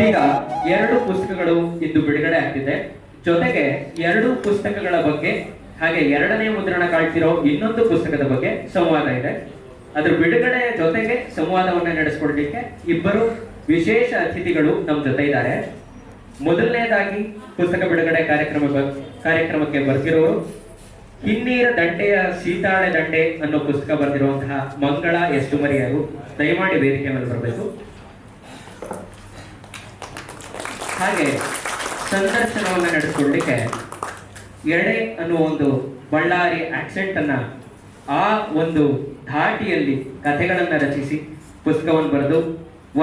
ಇದೀಗ ಎರಡು ಪುಸ್ತಕಗಳು ಇಂದು ಬಿಡುಗಡೆ ಆಗ್ತಿದೆ. ಜೊತೆಗೆ ಎರಡು ಪುಸ್ತಕಗಳ ಬಗ್ಗೆ, ಹಾಗೆ ಎರಡನೇ ಮುದ್ರಣ ಕಾಣ್ತಿರೋ ಇನ್ನೊಂದು ಪುಸ್ತಕದ ಬಗ್ಗೆ ಸಂವಾದ ಇದೆ. ಅದ್ರ ಬಿಡುಗಡೆಯ ಜೊತೆಗೆ ಸಂವಾದವನ್ನ ನಡೆಸ್ಕೊಡ್ಲಿಕ್ಕೆ ಇಬ್ಬರು ವಿಶೇಷ ಅತಿಥಿಗಳು ನಮ್ಮ ಜೊತೆ ಇದ್ದಾರೆ. ಮೊದಲನೇದಾಗಿ ಪುಸ್ತಕ ಬಿಡುಗಡೆ ಕಾರ್ಯಕ್ರಮ ಕಾರ್ಯಕ್ರಮಕ್ಕೆ ಬರ್ತಿರೋರು ಹಿನ್ನೀರ ದಂಡೆಯ ಸೀತಾಳೆ ದಂಡೆ ಅನ್ನೋ ಪುಸ್ತಕ ಬರೆದಿರುವಂತಹ ಮಂಗಳ ಎಷ್ಟುಮರಿಯರು. ದಯಮಾಡಿ ವೇದಿಕೆ ಮೇಲೆ ಬರಬೇಕು. ಹಾಗೆ ಸಂದರ್ಶನವನ್ನು ನಡೆಸ್ಕೊಳ್ಳಿಕ್ಕೆ ಎಡೆ ಅನ್ನುವ ಒಂದು ಬಳ್ಳಾರಿ ಆಕ್ಸೆಂಟ್ ಅನ್ನ ಆ ಒಂದು ಧಾಟಿಯಲ್ಲಿ ಕಥೆಗಳನ್ನು ರಚಿಸಿ ಪುಸ್ತಕವನ್ನು ಬರೆದು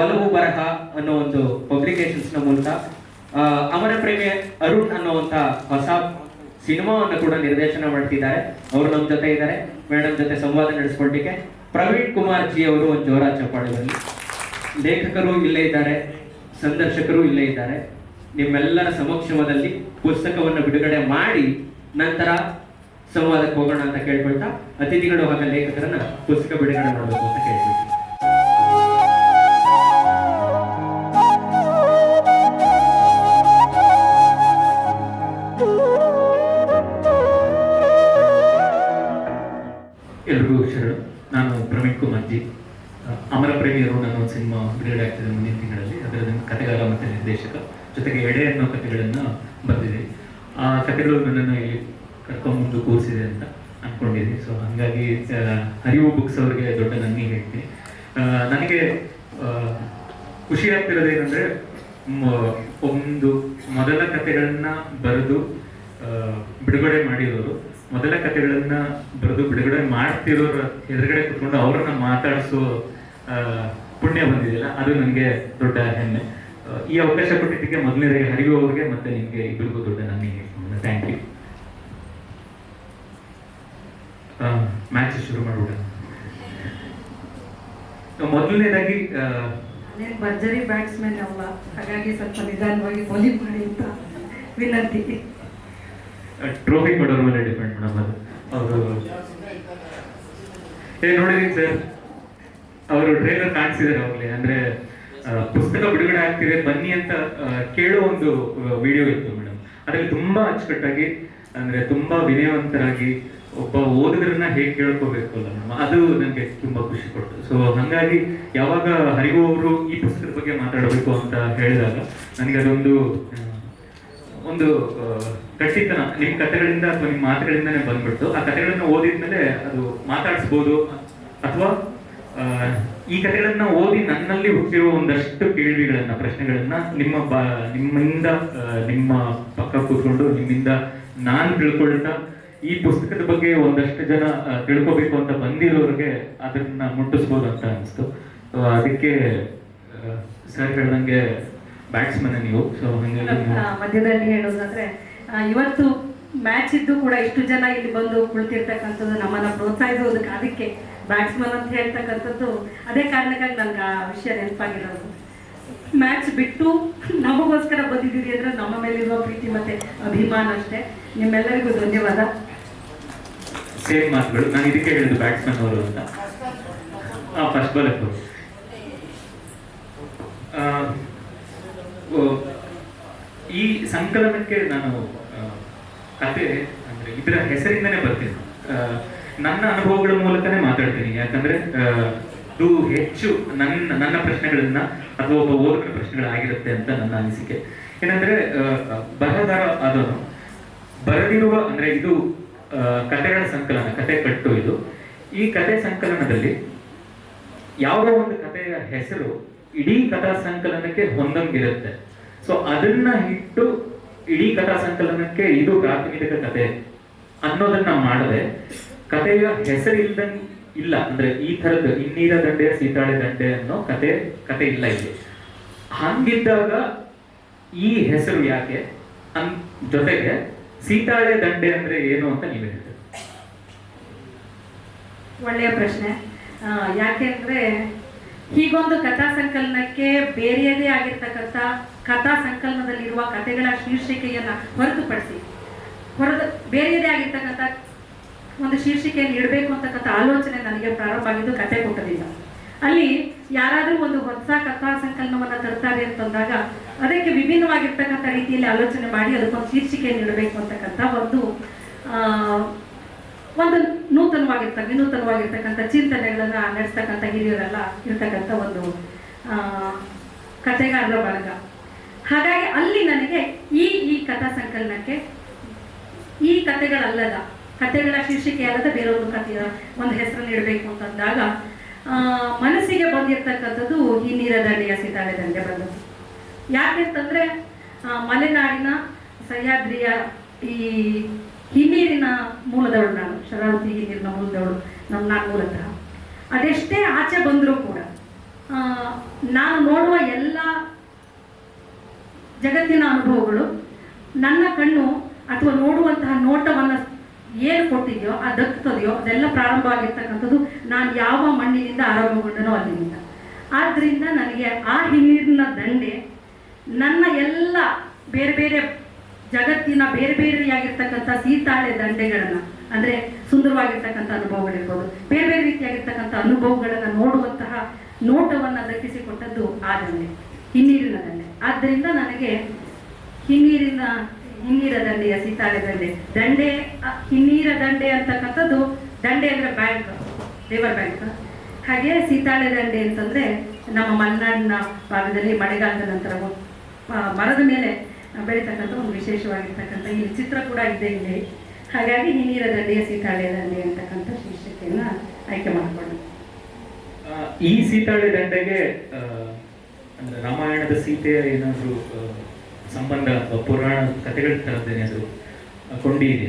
ಒಲವು ಬರಹ ಅನ್ನೋ ಒಂದು ಪಬ್ಲಿಕೇಶನ್ಸ್ನ ಮೂಲಕ ಅಮರ ಪ್ರೇಮಿ ಅರುಣ್ ಅನ್ನುವಂತ ಹೊಸ ಸಿನಿಮಾವನ್ನು ಕೂಡ ನಿರ್ದೇಶನ ಮಾಡ್ತಿದ್ದಾರೆ. ಅವರು ನಮ್ಮ ಜೊತೆ ಇದ್ದಾರೆ ಮೇಡಮ್ ಜೊತೆ ಸಂವಾದ ನಡೆಸ್ಕೊಳ್ಲಿಕ್ಕೆ ಪ್ರವೀಣ್ ಕುಮಾರ್ ಜಿ ಅವರು ಒಂದು ಜೋರ ಚಪ್ಪಾಳೆ ಬರಲಿ ಲೇಖಕರು ಇಲ್ಲೇ ಇದ್ದಾರೆ. ಸಂದರ್ಶಕರು ಇಲ್ಲೇ ಇದ್ದಾರೆ. ನಿಮ್ಮೆಲ್ಲರ ಸಮಕ್ಷಮದಲ್ಲಿ ಪುಸ್ತಕವನ್ನು ಬಿಡುಗಡೆ ಮಾಡಿ ನಂತರ ಸಂವಾದಕ್ಕೆ ಹೋಗೋಣ ಅಂತ ಕೇಳ್ಕೊಳ್ತಾ, ಅತಿಥಿಗಳು ಹಾಗೆ ಲೇಖಕರನ್ನ ಪುಸ್ತಕ ಬಿಡುಗಡೆ ಮಾಡಬೇಕು ಅಂತ ಕೇಳ್ಕೊಳ್ತೀನಿ ಬುಕ್ಸ್ ಅವರಿಗೆ ದೊಡ್ಡ ನನ್ನಿ ಹೇಳ್ತೀನಿ ನನಗೆ ಖುಷಿ ಆಗ್ತಿರೋದು ಏನಂದ್ರೆ ಒಂದು, ಮೊದಲ ಕಥೆಗಳನ್ನ ಬರೆದು ಬಿಡುಗಡೆ ಮಾಡಿರೋರು. ಮೊದಲ ಕಥೆಗಳನ್ನ ಬರೆದು ಬಿಡುಗಡೆ ಮಾಡ್ತಿರೋರ ಎದುರುಗಡೆ ಕುತ್ಕೊಂಡು ಅವ್ರನ್ನ ಮಾತಾಡಿಸೋ ಪುಣ್ಯ ಬಂದಿದೆಯಲ್ಲ, ಅದು ನನಗೆ ದೊಡ್ಡ ಹೆಮ್ಮೆ. ಈ ಅವಕಾಶ ಕೊಟ್ಟಿದ್ದಕ್ಕೆ ಮೊದಲನೇದಾಗಿ ಅವ್ರಿಗೆ ಮತ್ತೆ ನಿಮಗೆ ಇಬ್ಬರಿಗೂ ದೊಡ್ಡ ನನ್ನಿ ಹೇಳ್ತೀನಿ. Thank you. ಮ್ಯಾಚ್ ಶುರು ಮಾಡ್ಬಿಡ ಮೊದಲನೇದಾಗಿ ನಾನೇನು ಭರ್ಜರಿ ಬ್ಯಾಟ್ಸ್ಮನ್ ಅಲ್ಲ ಹಾಗಾಗಿ ಸ್ವಲ್ಪ ನಿಧಾನವಾಗಿ ಬೌಲಿಂಗ್ ಮಾಡಿ ಅಂತ ವಿನಂತಿ. ಟ್ರೋಫಿ ಕೊಡೋರ ಮೇಲೆ ಡಿಪೆಂಡ್ ಮೇಡಮ್ ಅದು. ಅವರು ಏ ನೋಡಿದೀನಿ ಸರ್ ಅವರು ಟ್ರೈಲರ್ ಕಾಣಿಸಿದಾರೆ ಅವಾಗಲೇ ಅಂದ್ರೆ ಪುಸ್ತಕ ಬಿಡುಗಡೆ ಆಗ್ತಿದೆ ಬನ್ನಿ ಅಂತ ಕೇಳೋ ಒಂದು ವಿಡಿಯೋ ಇತ್ತು ಮೇಡಮ್. ಅದರಲ್ಲಿ ತುಂಬಾ ಅಚ್ಚುಕಟ್ಟಾಗಿ ಅಂದ್ರೆ ತುಂಬಾ ವಿನಯವಂತರಾಗಿ ಒಬ್ಬ ಓದುಗರನ್ನ ಹೇಗೆ ಕೇಳ್ಕೋಬೇಕು ಅಲ್ಲ ನಮ್ಮ ಅದು ನನಗೆ ತುಂಬಾ ಖುಷಿ ಕೊಡ್ತು ಸೊ ಹಂಗಾಗಿ ಯಾವಾಗ ಹರಿವು ಅವರು ಈ ಪುಸ್ತಕದ ಬಗ್ಗೆ ಮಾತಾಡಬೇಕು ಅಂತ ಹೇಳಿದಾಗ ನನಗೆ ಅದೊಂದು ಒಂದು ಖಚಿತನ ನಿಮ್ಮ ನಿಮ್ ಕಥೆಗಳಿಂದ ಅಥವಾ ನಿಮ್ ಮಾತುಗಳಿಂದನೇ ಬಂದ್ಬಿಟ್ಟು ಆ ಕಥೆಗಳನ್ನ ಓದಿದ್ಮೇಲೆ ಅದು ಮಾತಾಡಿಸ್ಬೋದು ಅಥವಾ ಈ ಕಥೆಗಳನ್ನ ಓದಿ ನನ್ನಲ್ಲಿ ಹುಟ್ಟಿರುವ ಒಂದಷ್ಟು ಕೇಳ್ವಿಗಳನ್ನ, ಪ್ರಶ್ನೆಗಳನ್ನ ನಿಮ್ಮ ಬಾ ನಿಮ್ಮಿಂದ ನಿಮ್ಮ ಪಕ್ಕ ಕೂತ್ಕೊಂಡು, ನಿಮ್ಮಿಂದ ನಾನು ತಿಳ್ಕೊಳ್ತಾ ಈ ಪುಸ್ತಕದ ಬಗ್ಗೆ ಒಂದಷ್ಟು ಜನ ತಿಳ್ಕೋಬೇಕು ಅಂತ ಬಂದಿರೋರಿಗೆ ಅದನ್ನ ಮುಟ್ಟಿಸ್ಬೋದು ಅಂತ ಅನಿಸ್ತು ಅದಕ್ಕೆ ಸರ್ ಹೇಳ್ದಂಗೆ ಬ್ಯಾಟ್ಸ್ಮನ್ ನೀವು. ಸೊ ಹಂಗೆ ಮಧ್ಯದಲ್ಲಿ ಹೇಳೋದಾದ್ರೆ ಇವತ್ತು ಮ್ಯಾಚ್ ಇದ್ದು ಕೂಡ ಇಷ್ಟು ಜನ ಇಲ್ಲಿ ಬಂದು ಕುಳಿತಿರ್ತಕ್ಕಂಥದ್ದು ನಮ್ಮನ್ನ ಪ್ರೋತ್ಸಾಹಿಸೋದಕ್ಕೆ ಅದಕ್ಕೆ ಬ್ಯಾಟ್ಸ್ಮನ್ ಅಂತ ಹೇಳ್ತಕ್ಕಂಥದ್ದು ಅದೇ ಕಾರಣಕ್ಕಾಗಿ ನನ್ಗೆ ಆ ವಿಷಯ ನೆನಪಾಗಿರೋದು. ಮ್ಯಾಚ್ ಬಿಟ್ಟು ನಮಗೋಸ್ಕರ ಬಂದಿದ್ದೀರಿ ಅಂದ್ರೆ ನಮ್ಮ ಮೇಲಿರುವ ಪ್ರೀತಿ ಮತ್ತೆ ಅಭಿಮಾನ ಅಷ್ಟೇ. ನಿಮ್ಮೆಲ್ಲರಿಗೂ ಧನ್ಯವಾದ. ಸೇಮ್ ಮಾತುಗಳು ನಾನು ಇದಕ್ಕೆ ಹೇಳಿದ್ದು ಬ್ಯಾಟ್ಸ್ಮನ್ ಅವರು ಅಂತ. ಫಸ್ಟ್ ಬಾಲ್ ಈ ಸಂಕಲನಕ್ಕೆ ನಾನು ಕತೆ ಅಂದ್ರೆ ಇದರ ಹೆಸರಿಂದನೇ ಬರ್ತೀನಿ. ನನ್ನ ಅನುಭವಗಳ ಮೂಲಕನೇ ಮಾತಾಡ್ತೀನಿ. ಯಾಕಂದ್ರೆ ಇದು ಹೆಚ್ಚು ನನ್ನ ನನ್ನ ಪ್ರಶ್ನೆಗಳನ್ನ ಅಥವಾ ಒಬ್ಬ ಪ್ರಶ್ನೆಗಳಾಗಿರುತ್ತೆ ಅಂತ ನನ್ನ ಅನಿಸಿಕೆ. ಏನಂದ್ರೆ ಬರಹದಾರ ಆದವನು ಬರೆದಿರುವ ಅಂದ್ರೆ ಇದು ಕಥೆಗಳ ಸಂಕಲನ ಕತೆ ಕಟ್ಟು ಇದು. ಈ ಕತೆ ಸಂಕಲನದಲ್ಲಿ ಯಾವುದೋ ಒಂದು ಕಥೆಯ ಹೆಸರು ಇಡೀ ಕಥಾ ಸಂಕಲನಕ್ಕೆ ಹೊಂದಂಗಿರುತ್ತೆ. ಸೊ ಅದನ್ನ ಇಟ್ಟು ಇಡೀ ಕಥಾ ಸಂಕಲನಕ್ಕೆ ಇದು ಪ್ರಾಥಮಿಕ ಕತೆ ಅನ್ನೋದನ್ನ ಮಾಡದೆ, ಕಥೆಯ ಹೆಸರಿಲ್ಲ ಇಲ್ಲ. ಅಂದ್ರೆ ಈ ತರದ ಇನ್ನೀರ ದಂಡೆ, ಸೀತಾಳೆ ದಂಡೆ ಅನ್ನೋ ಕತೆ ಕತೆ ಇಲ್ಲ ಇಲ್ಲಿ. ಹಂಗಿದ್ದಾಗ ಈ ಹೆಸರು ಯಾಕೆ? ಅನ್ ಜೊತೆಗೆ ಸೀತಾಳೆ ದಂಡೆ ಅಂದ್ರೆ ಏನು ಅಂತ ನೀವು ಹೇಳ್ತೀರಿ? ಒಳ್ಳೆಯ ಪ್ರಶ್ನೆ. ಯಾಕೆಂದ್ರೆ ಹೀಗೊಂದು ಕಥಾ ಸಂಕಲನಕ್ಕೆ ಬೇರೆಯದೇ ಆಗಿರ್ತಕ್ಕಂಥ ಕಥಾ ಸಂಕಲನದಲ್ಲಿರುವ ಕಥೆಗಳ ಶೀರ್ಷಿಕೆಯನ್ನ ಹೊರತುಪಡಿಸಿ, ಹೊರದ, ಬೇರೆಯದೇ ಆಗಿರ್ತಕ್ಕಂಥ ಒಂದು ಶೀರ್ಷಿಕೆಯನ್ನು ಇಡಬೇಕು ಅಂತಕ್ಕಂಥ ಆಲೋಚನೆ ನನಗೆ ಪ್ರಾರಂಭ ಆಗಿದ್ದು ಕತೆ ಕೊಟ್ಟದಿಂದ ಅಲ್ಲಿ ಯಾರಾದರೂ ಒಂದು ಹೊಸ ಕಥಾ ಸಂಕಲನವನ್ನು ತರ್ತಾರೆ ಅಂತಂದಾಗ ಅದಕ್ಕೆ ವಿಭಿನ್ನವಾಗಿರ್ತಕ್ಕಂಥ ರೀತಿಯಲ್ಲಿ ಆಲೋಚನೆ ಮಾಡಿ ಅದಕ್ಕೊಂದು ಶೀರ್ಷಿಕೆ ನೀಡಬೇಕು ಅಂತಕ್ಕಂಥ ಒಂದು ಒಂದು ನೂತನವಾಗಿರ್ತ, ವಿನೂತನವಾಗಿರ್ತಕ್ಕಂಥ ಚಿಂತನೆಗಳನ್ನು ನಡೆಸ್ತಕ್ಕಂಥ ಹಿರಿಯರೆಲ್ಲ ಇರ್ತಕ್ಕಂಥ ಒಂದು ಕಥೆಗಾರರ ಬಳಗ. ಹಾಗಾಗಿ ಅಲ್ಲಿ ನನಗೆ ಈ ಈ ಕಥಾ ಸಂಕಲನಕ್ಕೆ ಈ ಕಥೆಗಳಲ್ಲದ, ಕಥೆಗಳ ಶೀರ್ಷಿಕೆ ಅಲ್ಲದ ಬೇರೆ ಒಂದು ಕಥೆಯ, ಒಂದು ಹೆಸರು ನೀಡಬೇಕು ಅಂತಂದಾಗ ಮನಸ್ಸಿಗೆ ಬಂದಿರತಕ್ಕಂಥದ್ದು ಈ ನೀರ ದಂಡೆಯ ಸಿತಾಳೆ ದಂಡೆ ಬಂದದ್ದು ಯಾಕೆಂತಂದ್ರೆ ಮಲೆನಾಡಿನ ಸಹ್ಯಾದ್ರಿಯ ಈ ಹಿನ್ನೀರಿನ ಮೂಲದವಳು ನಾನು, ಶರಾವತಿ ಹಿನ್ನೀರಿನ ಮೂಲದವಳು ನಮ್ಮ ನಾನು ಮೂಲತಃ ಅದೆಷ್ಟೇ ಆಚೆ ಬಂದರೂ ಕೂಡ ನಾನು ನೋಡುವ ಎಲ್ಲ ಜಗತ್ತಿನ ಅನುಭವಗಳು ನನ್ನ ಕಣ್ಣು ಅಥವಾ ನೋಡುವಂತಹ ನೋಟವನ್ನು ಏನು ಕೊಟ್ಟಿದೆಯೋ, ಆ ದಕ್ತದೆಯೋ ಅದೆಲ್ಲ ಪ್ರಾರಂಭ ಆಗಿರ್ತಕ್ಕಂಥದ್ದು ನಾನು ಯಾವ ಮಣ್ಣಿನಿಂದ ಆರಂಭಗೊಂಡನೋ ಅಲ್ಲಿಂದ. ಆದ್ದರಿಂದ ನನಗೆ ಆ ಹಿನ್ನೀರಿನ ದಂಡೆ ನನ್ನ ಎಲ್ಲ ಬೇರೆ ಬೇರೆ ಜಗತ್ತಿನ ಬೇರೆ ಬೇರೆಯಾಗಿರ್ತಕ್ಕಂಥ ಸೀತಾಳೆ ದಂಡೆಗಳನ್ನು, ಅಂದರೆ ಸುಂದರವಾಗಿರ್ತಕ್ಕಂಥ ಅನುಭವಗಳಿರ್ಬೋದು, ಬೇರೆ ಬೇರೆ ರೀತಿಯಾಗಿರ್ತಕ್ಕಂಥ ಅನುಭವಗಳನ್ನು ನೋಡುವಂತಹ ನೋಟವನ್ನು ದಕ್ಕಿಸಿಕೊಟ್ಟದ್ದು ಆ ದಂಡೆ, ಹಿನ್ನೀರಿನ ದಂಡೆ. ಆದ್ದರಿಂದ ನನಗೆ ಹಿನ್ನೀರಿನ ಹಿನ್ನೀರ ದಂಡೆಯ ಸೀತಾಳೆ ದಂಡೆ ದಂಡೆ ಹಿನ್ನೀರ ದಂಡೆ ಅಂತಕ್ಕಂಥದ್ದು ದಂಡೆ ಅಂದರೆ ಬ್ಯಾಂಕ್, ರಿವರ್ ಬ್ಯಾಂಕ್. ಹಾಗೆ ಸೀತಾಳೆ ದಂಡೆ ಅಂತಂದ್ರೆ ನಮ್ಮ ಮಲೆನಾಡಿನ ಭಾಗದಲ್ಲಿ ಮಳೆಗಾಲದ ನಂತರ ಮರದ ಮೇಲೆ ಬೆಳೀತಕ್ಕಂಥ ಒಂದು ವಿಶೇಷವಾಗಿರ್ತಕ್ಕಂಥ ಇಲ್ಲಿ ಚಿತ್ರ ಕೂಡ ಇದೆ ಇಲ್ಲಿ. ಹಾಗಾಗಿ ಹಿನ್ನೀರ ದಂಡೆಯ ಸೀತಾಳೆ ದಂಡೆ ಅಂತಕ್ಕಂಥ ಶೀರ್ಷಿಕೆಯನ್ನ ಆಯ್ಕೆ ಮಾಡಿಕೊಂಡು. ಈ ಸೀತಾಳೆ ದಂಡೆಗೆ ಅಂದ್ರೆ ರಾಮಾಯಣದ ಸೀತೆಯ ಏನಾದ್ರು ಸಂಬಂಧ ಅಥವಾ ಪುರಾಣ ಕಥೆಗಳ ಅದು ಕೊಂಡಿ ಇದೆ?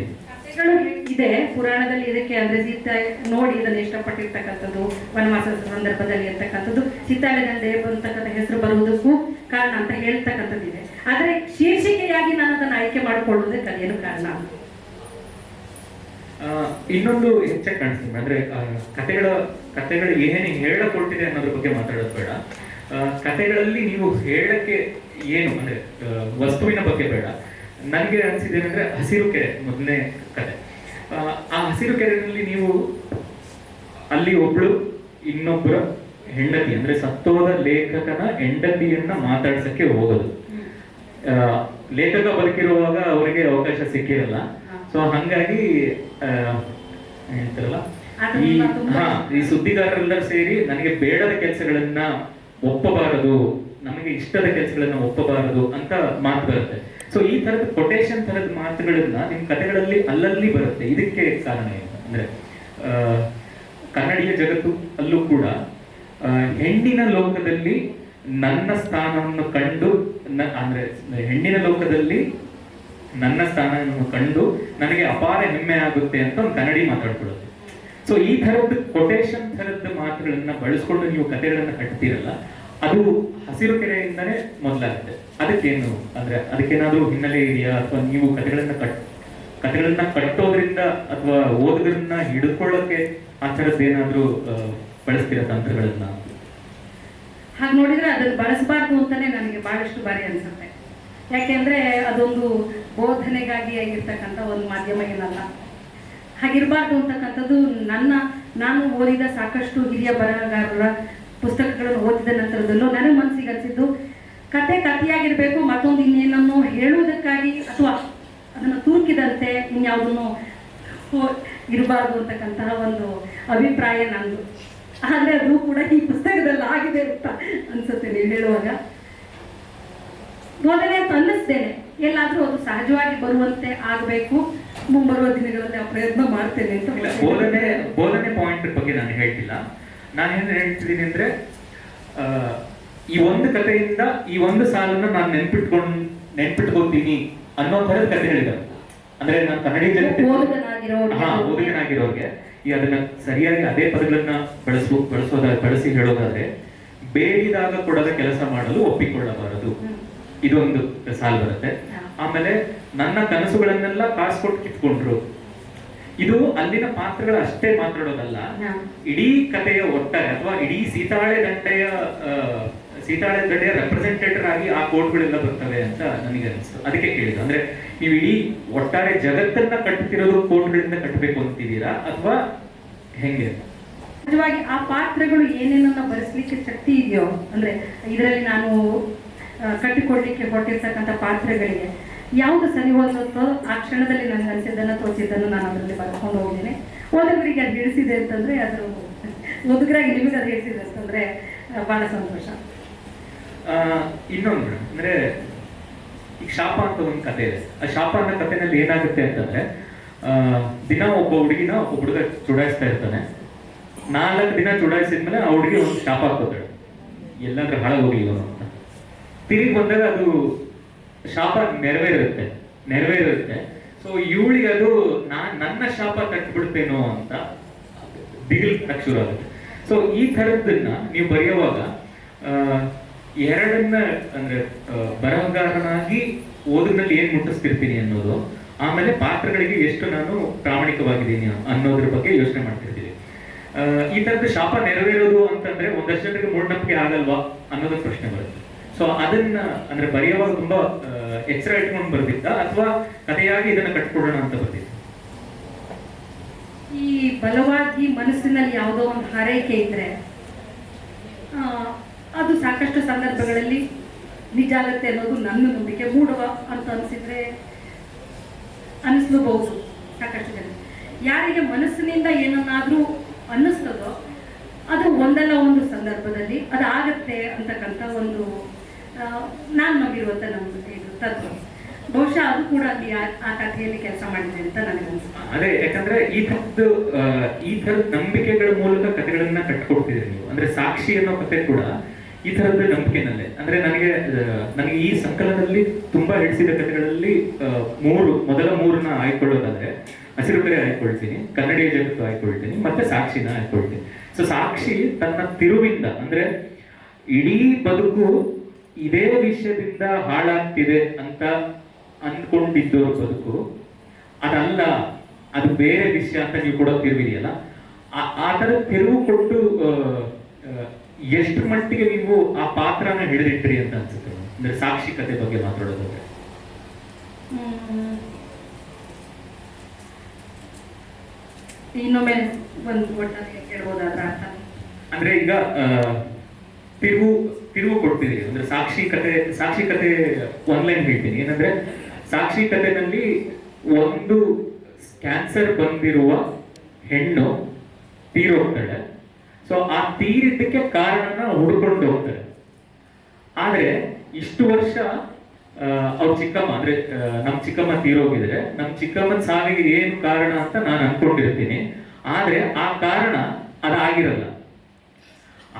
ಇದೆ. ಪುರಾಣದಲ್ಲಿ ಇದಕ್ಕೆ ಅಂದ್ರೆ ಸೀತ ನೋಡಿ ಇದನ್ನು ಇಷ್ಟಪಟ್ಟಿರ್ತಕ್ಕಂಥದ್ದು ವನವಾಸದ ಸಂದರ್ಭದಲ್ಲಿ ಇರ್ತಕ್ಕಂಥದ್ದು ಸೀತಾಳೆ ದಂಡೆ ಅಂತಕ್ಕಂಥ ಹೆಸರು ಬರುವುದಕ್ಕೂ ಕಾರಣ ಅಂತ ಹೇಳ್ತಕ್ಕಂಥದ್ದಿದೆ ಆದರೆ ಶೀರ್ಷಿಕೆಯಾಗಿ ನಾನು ಅದನ್ನು ಆಯ್ಕೆ ಮಾಡಿಕೊಳ್ಳುವುದಕ್ಕೆ ಅದೇನು ಕಾರಣ? ಇನ್ನೊಂದು ಹೆಚ್ಚಾಗಿ ಕಾಣಿಸ್ತೀನಿ ಅಂದ್ರೆ ಕಥೆಗಳ ಕಥೆಗಳು ಏನೇನು ಹೇಳಕೊಟ್ಟಿದೆ ಅನ್ನೋದ್ರ ಬಗ್ಗೆ ಮಾತಾಡೋದು ಬೇಡ. ಕಥೆಗಳಲ್ಲಿ ನೀವು ಹೇಳಕ್ಕೆ ಏನು ಅಂದ್ರೆ ವಸ್ತುವಿನ ಬಗ್ಗೆ ಬೇಡ. ನನಗೆ ಅನಿಸಿದ್ದೇನೆಂದರೆ ಹಸಿರು ಕೆರೆ ಮೊದಲನೇ ಕತೆ. ಆ, ಹಸಿರು ಕೆರೆಯಲ್ಲಿ ನೀವು ಅಲ್ಲಿ ಒಬ್ಳು ಇನ್ನೊಬ್ಬರ ಹೆಂಡತಿ ಅಂದ್ರೆ ಸತ್ತೋದ ಲೇಖಕನ ಹೆಂಡತಿಯನ್ನ ಮಾತಾಡ್ಸಕ್ಕೆ ಹೋಗೋದು ಲೇಖಕ ಬದುಕಿರುವಾಗ ಅವರಿಗೆ ಅವಕಾಶ ಸಿಕ್ಕಿರಲ್ಲ. ಸೊ ಹಂಗಾಗಿ ಹೇಳ್ತಾರಲ್ಲ ಈ ಹಾ ಈ ಸುದ್ದಿಗಾರರೆಲ್ಲರೂ ಸೇರಿ ನನಗೆ ಬೇಡದ ಕೆಲಸಗಳನ್ನ ಒಪ್ಪಬಾರದು. ನಮಗೆ ಇಷ್ಟದ ಕೆಲಸಗಳನ್ನ ಒಪ್ಪಬಾರದು ಅಂತ ಮಾತು ಬರುತ್ತೆ. ಸೊ ಈ ತರದ ಕೊಟೇಶನ್ ತರದ ಮಾತುಗಳನ್ನ ನಿಮ್ ಕಥೆಗಳಲ್ಲಿ ಅಲ್ಲಲ್ಲಿ ಬರುತ್ತೆ. ಇದಕ್ಕೆ ಕಾರಣ ಏನು? ಅಂದ್ರೆ ಕನ್ನಡಿಯ ಜಗತ್ತು ಅಲ್ಲೂ ಕೂಡ ಹೆಣ್ಣಿನ ಲೋಕದಲ್ಲಿ ನನ್ನ ಸ್ಥಾನವನ್ನು ಕಂಡು ಅಂದ್ರೆ, ಹೆಣ್ಣಿನ ಲೋಕದಲ್ಲಿ ನನ್ನ ಸ್ಥಾನವನ್ನು ಕಂಡು ನನಗೆ ಅಪಾರ ಹೆಮ್ಮೆ ಆಗುತ್ತೆ ಅಂತ ಒಂದು ಕನ್ನಡಿ ಮಾತಾಡ್ಕೊಳ್ಳುತ್ತೆ ಸೊ ಈ ಥರದ್ದು ಕೊಟೇಶನ್ ಥರದ ಮಾತುಗಳನ್ನ ಬಳಸ್ಕೊಂಡು ನೀವು ಕಥೆಗಳನ್ನ ಕಟ್ತೀರಲ್ಲ ಅದು ಹಸಿರು ಕೆರೆಯಿಂದನೇ ಮೊದಲಾಗುತ್ತೆ. ಅದಕ್ಕೇನು? ಅಂದ್ರೆ ಅದಕ್ಕೇನಾದ್ರೂ ಹಿನ್ನೆಲೆ ಇದೆಯಾ? ಅಥವಾ ನೀವು ಕಥೆಗಳನ್ನ ಕಟ್, ಕಥೆಗಳನ್ನ ಕಟ್ಟೋದ್ರಿಂದ ಅಥವಾ ಓದೋದ್ರನ್ನ ಹಿಡ್ಕೊಳ್ಳೋಕೆ ಆ ಥರದ್ದು ಏನಾದ್ರೂ ಬಳಸ್ತೀರಾ ತಂತ್ರಗಳನ್ನ? ಹಾಗೆ ನೋಡಿದ್ರೆ ಅದನ್ನ ಬಳಸಬಾರ್ದು ಅಂತಾನೆ ನನಗೆ ಬಹಳಷ್ಟು ಬಾರಿ ಅನಿಸುತ್ತೆ. ಯಾಕೆಂದ್ರೆ ಅದೊಂದು ಬೋಧನೆಗಾಗಿ ಆಗಿರ್ತಕ್ಕಂಥ ಒಂದು ಮಾಧ್ಯಮ ಏನಲ್ಲ. ಹಾಗಿರಬಾರ್ದು ಅಂತಕ್ಕಂಥದ್ದು ನನ್ನ, ನಾನು ಓದಿದ ಸಾಕಷ್ಟು ಹಿರಿಯ ಬರಹಗಾರರ ಪುಸ್ತಕಗಳನ್ನು ಓದಿದ ನಂತರದಲ್ಲೂ ನನಗೆ ಮನಸ್ಸಿಗೆ ಅನಿಸಿದ್ದು, ಕತೆ ಕಥೆಯಾಗಿರಬೇಕು ಮತ್ತೊಂದು ಇನ್ನೇನನ್ನು ಹೇಳುವುದಕ್ಕಾಗಿ ಅಥವಾ ಅದನ್ನು ತೂಕಿದಂತೆ ಇನ್ಯಾವುದನ್ನು ಇರಬಾರ್ದು ಅಂತಕ್ಕಂತಹ ಒಂದು ಅಭಿಪ್ರಾಯ ನಂದು. ಆದರೆ ಅದು ಕೂಡ ಈ ಪುಸ್ತಕದಲ್ಲಿ ಆಗಿದೆ ಅಂತ ಅನ್ಸುತ್ತೆ ನೀವು ಹೇಳುವಾಗ. ಮೊದಲೇ ಅಂತ ಅನ್ನಿಸ್ತೇನೆ ಎಲ್ಲಾದರೂ ಅದು ಸಹಜವಾಗಿ ಬರುವಂತೆ ಆಗಬೇಕು. ಮುಂಬರುವ ದಿನಗಳಲ್ಲಿ ಆ ಪ್ರಯತ್ನ ಮಾಡ್ತೇನೆ ಅಂತ ಬೋಧನೆ ಬೋಧನೆ ಪಾಯಿಂಟ್ ಬಗ್ಗೆ ನಾನು ಹೇಳ್ತಿಲ್ಲ. ನಾನು ಏನ್ ಹೇಳ್ತಿದ್ದೀನಿ ಅಂದ್ರೆ ಈ ಒಂದು ಕಥೆಯಿಂದ ಈ ಒಂದು ಸಾಲನ್ನ ನಾನು ನೆನ್ಪಿಟ್ಕೊಂಡ್ ನೆನ್ಪಿಟ್ಕೊತೀನಿ ಅನ್ನೋ ಥರದ ಕಥೆಗಳಿದಾವೆ ಅಂದ್ರೆ ನಾನು ಕನ್ನಡಿ. ಹಾ ಓದಿಗನಾಗಿರೋರ್ಗೆ. ಈ ಅದನ್ನ ಸರಿಯಾಗಿ ಅದೇ ಪದಗಳನ್ನ ಬಳಸು ಬಳಸೋದ ಬಳಸಿ ಹೇಳೋದಾದ್ರೆ ಬೇಡಿದಾಗ ಕೊಡದ ಕೆಲಸ ಮಾಡಲು ಒಪ್ಪಿಕೊಳ್ಳಬಾರದು. ಇದೊಂದು ಸಾಲು ಬರುತ್ತೆ. ಆಮೇಲೆ ನನ್ನ ಕನಸುಗಳನ್ನೆಲ್ಲ ಕಾಸು ಕೊಟ್ಟು ಕಿತ್ಕೊಂಡ್ರು. ಇದು ಅಲ್ಲಿನ ಪಾತ್ರಗಳು ಅಷ್ಟೇ ಮಾತಾಡೋದಲ್ಲ. ಇಡೀ ಕಥೆಯ ಒಟ್ಟಾರೆ ಅಥವಾ ಇಡೀ ಸೀತಾಳೆ ದಂಡೆಯ ಸೀತಾಳೆ ದಂಡೆಯ ರೆಪ್ರೆಸೆಂಟೇಟರ್ ಆಗಿ ಆ ಕೋಟ್ಗಳೆಲ್ಲ ಬರ್ತವೆ ಅಂತ ನನಗೆ ಅನಿಸ್ತು ಅದಕ್ಕೆ ಕೇಳಿದ್ದು. ಅಂದ್ರೆ ನೀವು ಇಡೀ ಒಟ್ಟಾರೆ ಜಗತ್ತನ್ನ ಕಟ್ಟುತ್ತಿರೋದು ಕೋಟ್ಗಳಿಂದ ಕಟ್ಟಬೇಕು ಅಂತಿದ್ದೀರಾ ಅಥವಾ ಹೆಂಗೆ? ನಿಜವಾಗಿ ಆ ಪಾತ್ರಗಳು ಏನೇನನ್ನ ಬರೆಸಲಿಕ್ಕೆ ಶಕ್ತಿ ಇದೆಯೋ ಅಂದ್ರೆ ಇದರಲ್ಲಿ ನಾನು ಕಟ್ಟಿಕೊಡ್ಲಿಕ್ಕೆ ಹೊರಟಿರ್ತಕ್ಕಂಥ ಪಾತ್ರಗಳಿಗೆ ಯಾವುದು ಸರಿ ಹೊಂದುತ್ತೋ ಆ ಕ್ಷಣದಲ್ಲಿ ನನಗೆ ಅನಿಸಿದ್ದನ್ನು ತೋರಿಸಿದ್ದನ್ನು ನಾನು ಅದರಲ್ಲಿ ಬರ್ಕೊಂಡು ಹೋಗಿದ್ದೇನೆ. ಓದುಗರಿಗೆ ಅದು ಹಿಡಿಸಿದೆ ಅಂತಂದ್ರೆ ಅದು ಓದುಗರಾಗಿ ನಿಮಗೆ ಅದು ಹಿಡಿಸಿದೆ ಅಂತಂದ್ರೆ ಬಹಳ ಸಂತೋಷ. ಇನ್ನೊಂದು ಅಂದರೆ ಈಗ ಶಾಪ ಅಂತ ಒಂದು ಕತೆ ಇದೆ. ಆ ಶಾಪ ಅನ್ನೋ ಕಥೆನಲ್ಲಿ ಏನಾಗುತ್ತೆ ಅಂತಂದ್ರೆ ದಿನ ಒಬ್ಬ ಹುಡುಗಿನ ಒಬ್ಬ ಹುಡುಗ ಚುಡಾಯಿಸ್ತಾ ಇರ್ತಾನೆ. ನಾಲ್ಕು ದಿನ ಚುಡಾಯಿಸಿದ್ಮೇಲೆ ಆ ಹುಡುಗಿ ಒಂದು ಶಾಪ ಹಾಕೋತಾಳೆ ಎಲ್ಲಾದ್ರೂ ಹಾಳಾಗಿ ಇವನು ಅಂತ. ತಿರುಗಿ ಬಂದಾಗ ಅದು ಶಾಪ ನೆರವೇರುತ್ತೆ ನೆರವೇರುತ್ತೆ. ಸೊ ಇವಳಿಗೆ ಅದು ನಾನ್ ನನ್ನ ಶಾಪ ಕಟ್ಬಿಡ್ತೇನೋ ಅಂತ ದಿಗಿಲ್ ಶುರು ಆಗುತ್ತೆ. ಸೊ ಈ ಥರದ್ದನ್ನ ನೀವು ಬರೆಯುವಾಗ ಎರಡನ್ನ, ಅಂದ್ರೆ ಬರಹಗಾರನಾಗಿ ಓದಿನಲ್ಲಿ ಏನ್ ಮುಟ್ಟಿಸ್ತಿರ್ತೀನಿ ಅನ್ನೋದು, ಆಮೇಲೆ ಪಾತ್ರಗಳಿಗೆ ಎಷ್ಟು ನಾನು ಪ್ರಾಮಾಣಿಕವಾಗಿದ್ದೀನಿ ಅನ್ನೋದ್ರ ಬಗ್ಗೆ ಯೋಚನೆ ಮಾಡ್ತಿರ್ತೀನಿ ಈ ತರದ ಶಾಪ ನೆರವೇರೋದು ಅಂತಂದ್ರೆ ಒಂದಷ್ಟು ಜನರಿಗೆ ಮೂಢನಂಬಿಕೆ ಆಗಲ್ವಾ ಅನ್ನೋದೊಂದು ಪ್ರಶ್ನೆ ಬರುತ್ತೆ. ಸೊ ಅದನ್ನ ಅಂದ್ರೆ ಬರೆಯುವಾಗ ತುಂಬಾ ಎಚ್ಚರ ಇಟ್ಕೊಂಡು ಬರ್ದಿದ್ದ ಅಥವಾ ಕಥೆಯಾಗಿ ಇದನ್ನ ಕಟ್ಕೊಡೋಣ ಅಂತ ಬರ್ದಿದ್ದ? ಈ ಬಲವಾಗಿ ಮನಸ್ಸಿನಲ್ಲಿ ಯಾವುದೋ ಒಂದು ಹಾರೈಕೆ ಇದ್ರೆ ಅದು ಸಾಕಷ್ಟು ಸಂದರ್ಭಗಳಲ್ಲಿ ನಿಜ ಆಗುತ್ತೆ ಅನ್ನೋದು ನನ್ನ ನಂಬಿಕೆ. ಮೂಡುವ ಅಂತ ಅನಿಸಿದ್ರೆ ಅನಿಸ್ಲೂಬಹುದು ಸಾಕಷ್ಟು ಜನ. ಯಾರಿಗೆ ಮನಸ್ಸಿನಿಂದ ಏನನ್ನಾದ್ರೂ ಅನ್ನಿಸ್ತದೋ, ಅದು ಒಂದಲ್ಲ ಒಂದು ಸಂದರ್ಭದಲ್ಲಿ ಅದು ಆಗತ್ತೆ ಅಂತಕ್ಕಂಥ ಒಂದು ನಾನು ನಂಬಿರುವಂಥ ನಂಬಿಕೆ ಇದು ತತ್ವ ಬಹುಶಃ ಅದು ಕೂಡ ಅಲ್ಲಿ ಆ- ಕಥೆಯಲ್ಲಿ ಕೆಲಸ ಮಾಡಿದೆ ಅಂತ ನನಗನ್ಸುತ್ತೆ ಅದೇ ಯಾಕಂದ್ರೆ ಈ ಥರದ್ದು ಆ, ಈ ಥರದ ನಂಬಿಕೆಗಳ ಮೂಲಕ ಕಥೆಗಳನ್ನ ಕಟ್ಕೊಡ್ತಿದ್ರಿ ನೀವು. ಅಂದ್ರೆ ಸಾಕ್ಷಿ ಅನ್ನೋ ಕಥೆ ಕೂಡ ಈ ಥರದ ನಂಬಿಕೆನಲ್ಲೇ. ಅಂದ್ರೆ ನನಗೆ ನನಗೆ ಈ ಸಂಕಲನದಲ್ಲಿ ತುಂಬಾ ಹಿಡಿಸಿದ ಕಥೆಗಳಲ್ಲಿ ಮೂರು ಮೊದಲ ಮೂರನ್ನ ಆಯ್ಕೊಳ್ಳೋದಾದ್ರೆ ಹಸಿರು ಕಡೆ ಆಯ್ಕೊಳ್ತೀನಿ ಕನ್ನಡಿಯ ಜಗತ್ತು ಆಯ್ಕೊಳ್ತೀನಿ ಮತ್ತೆ ಸಾಕ್ಷಿನ ಆಯ್ಕೊಳ್ತೀನಿ. ಸೊ ಸಾಕ್ಷಿ ತನ್ನ ತಿರುವಿಂದ ಅಂದ್ರೆ ಇಡೀ ಬದುಕು ಇದೇ ವಿಷಯದಿಂದ ಹಾಳಾಗ್ತಿದೆ ಅಂತ ಅಂದ್ಕೊಂಡಿದ್ದು ಬದುಕು. ಅದಲ್ಲ ಅದು ಬೇರೆ ವಿಷಯ ಅಂತ ನೀವು ಕೂಡ ತಿರುವಿದೆಯಲ್ಲ. ಆ- ಥರ ತಿರುವು ಕೊಟ್ಟು ಎಷ್ಟು ಮಟ್ಟಿಗೆ ನೀವು ಆ ಪಾತ್ರನ ಹಿಡಿದಿಟ್ರಿ ಅಂತ ಅನ್ಸುತ್ತೆ? ಅಂದ್ರೆ ಸಾಕ್ಷಿ ಕತೆ ಬಗ್ಗೆ ಮಾತಾಡೋದಾದ್ರೆ. ಇನ್ನೊಮ್ಮೆ ಒಂದು ಅಂದ್ರೆ ಈಗ ತಿರುವು ತಿರುವು ಕೊಡ್ತೀನಿ ಅಂದ್ರೆ ಸಾಕ್ಷಿ ಕತೆ ಸಾಕ್ಷಿ ಕತೆ ಆನ್ಲೈನ್ ಹೇಳ್ತೀನಿ. ಏನಂದ್ರೆ ಸಾಕ್ಷಿ ಕಥೆನಲ್ಲಿ ಒಂದು ಕ್ಯಾನ್ಸರ್ ಬಂದಿರುವ ಹೆಣ್ಣು ತೀರೋಗ್ತಾಳೆ ಸೊ ಆ ತೀರಿದ್ದಕ್ಕೆ ಕಾರಣನ ಹುಡ್ಕೊಂಡು ಹೋಗ್ತಾರೆ ಆದ್ರೆ ಇಷ್ಟು ವರ್ಷ ಅವ್ರ ಚಿಕ್ಕಮ್ಮ, ಅಂದ್ರೆ ನಮ್ಮ ನಮ್ ಚಿಕ್ಕಮ್ಮ ತೀರೋಗಿದ್ರೆ ನಮ್ ಚಿಕ್ಕಮ್ಮನ ಸಾವಿಗೆ ಏನು ಕಾರಣ ಅಂತ ನಾನು ಅನ್ಕೊಂಡಿರ್ತೀನಿ. ಆದ್ರೆ ಆ ಕಾರಣ ಅದಾಗಿರಲ್ಲ.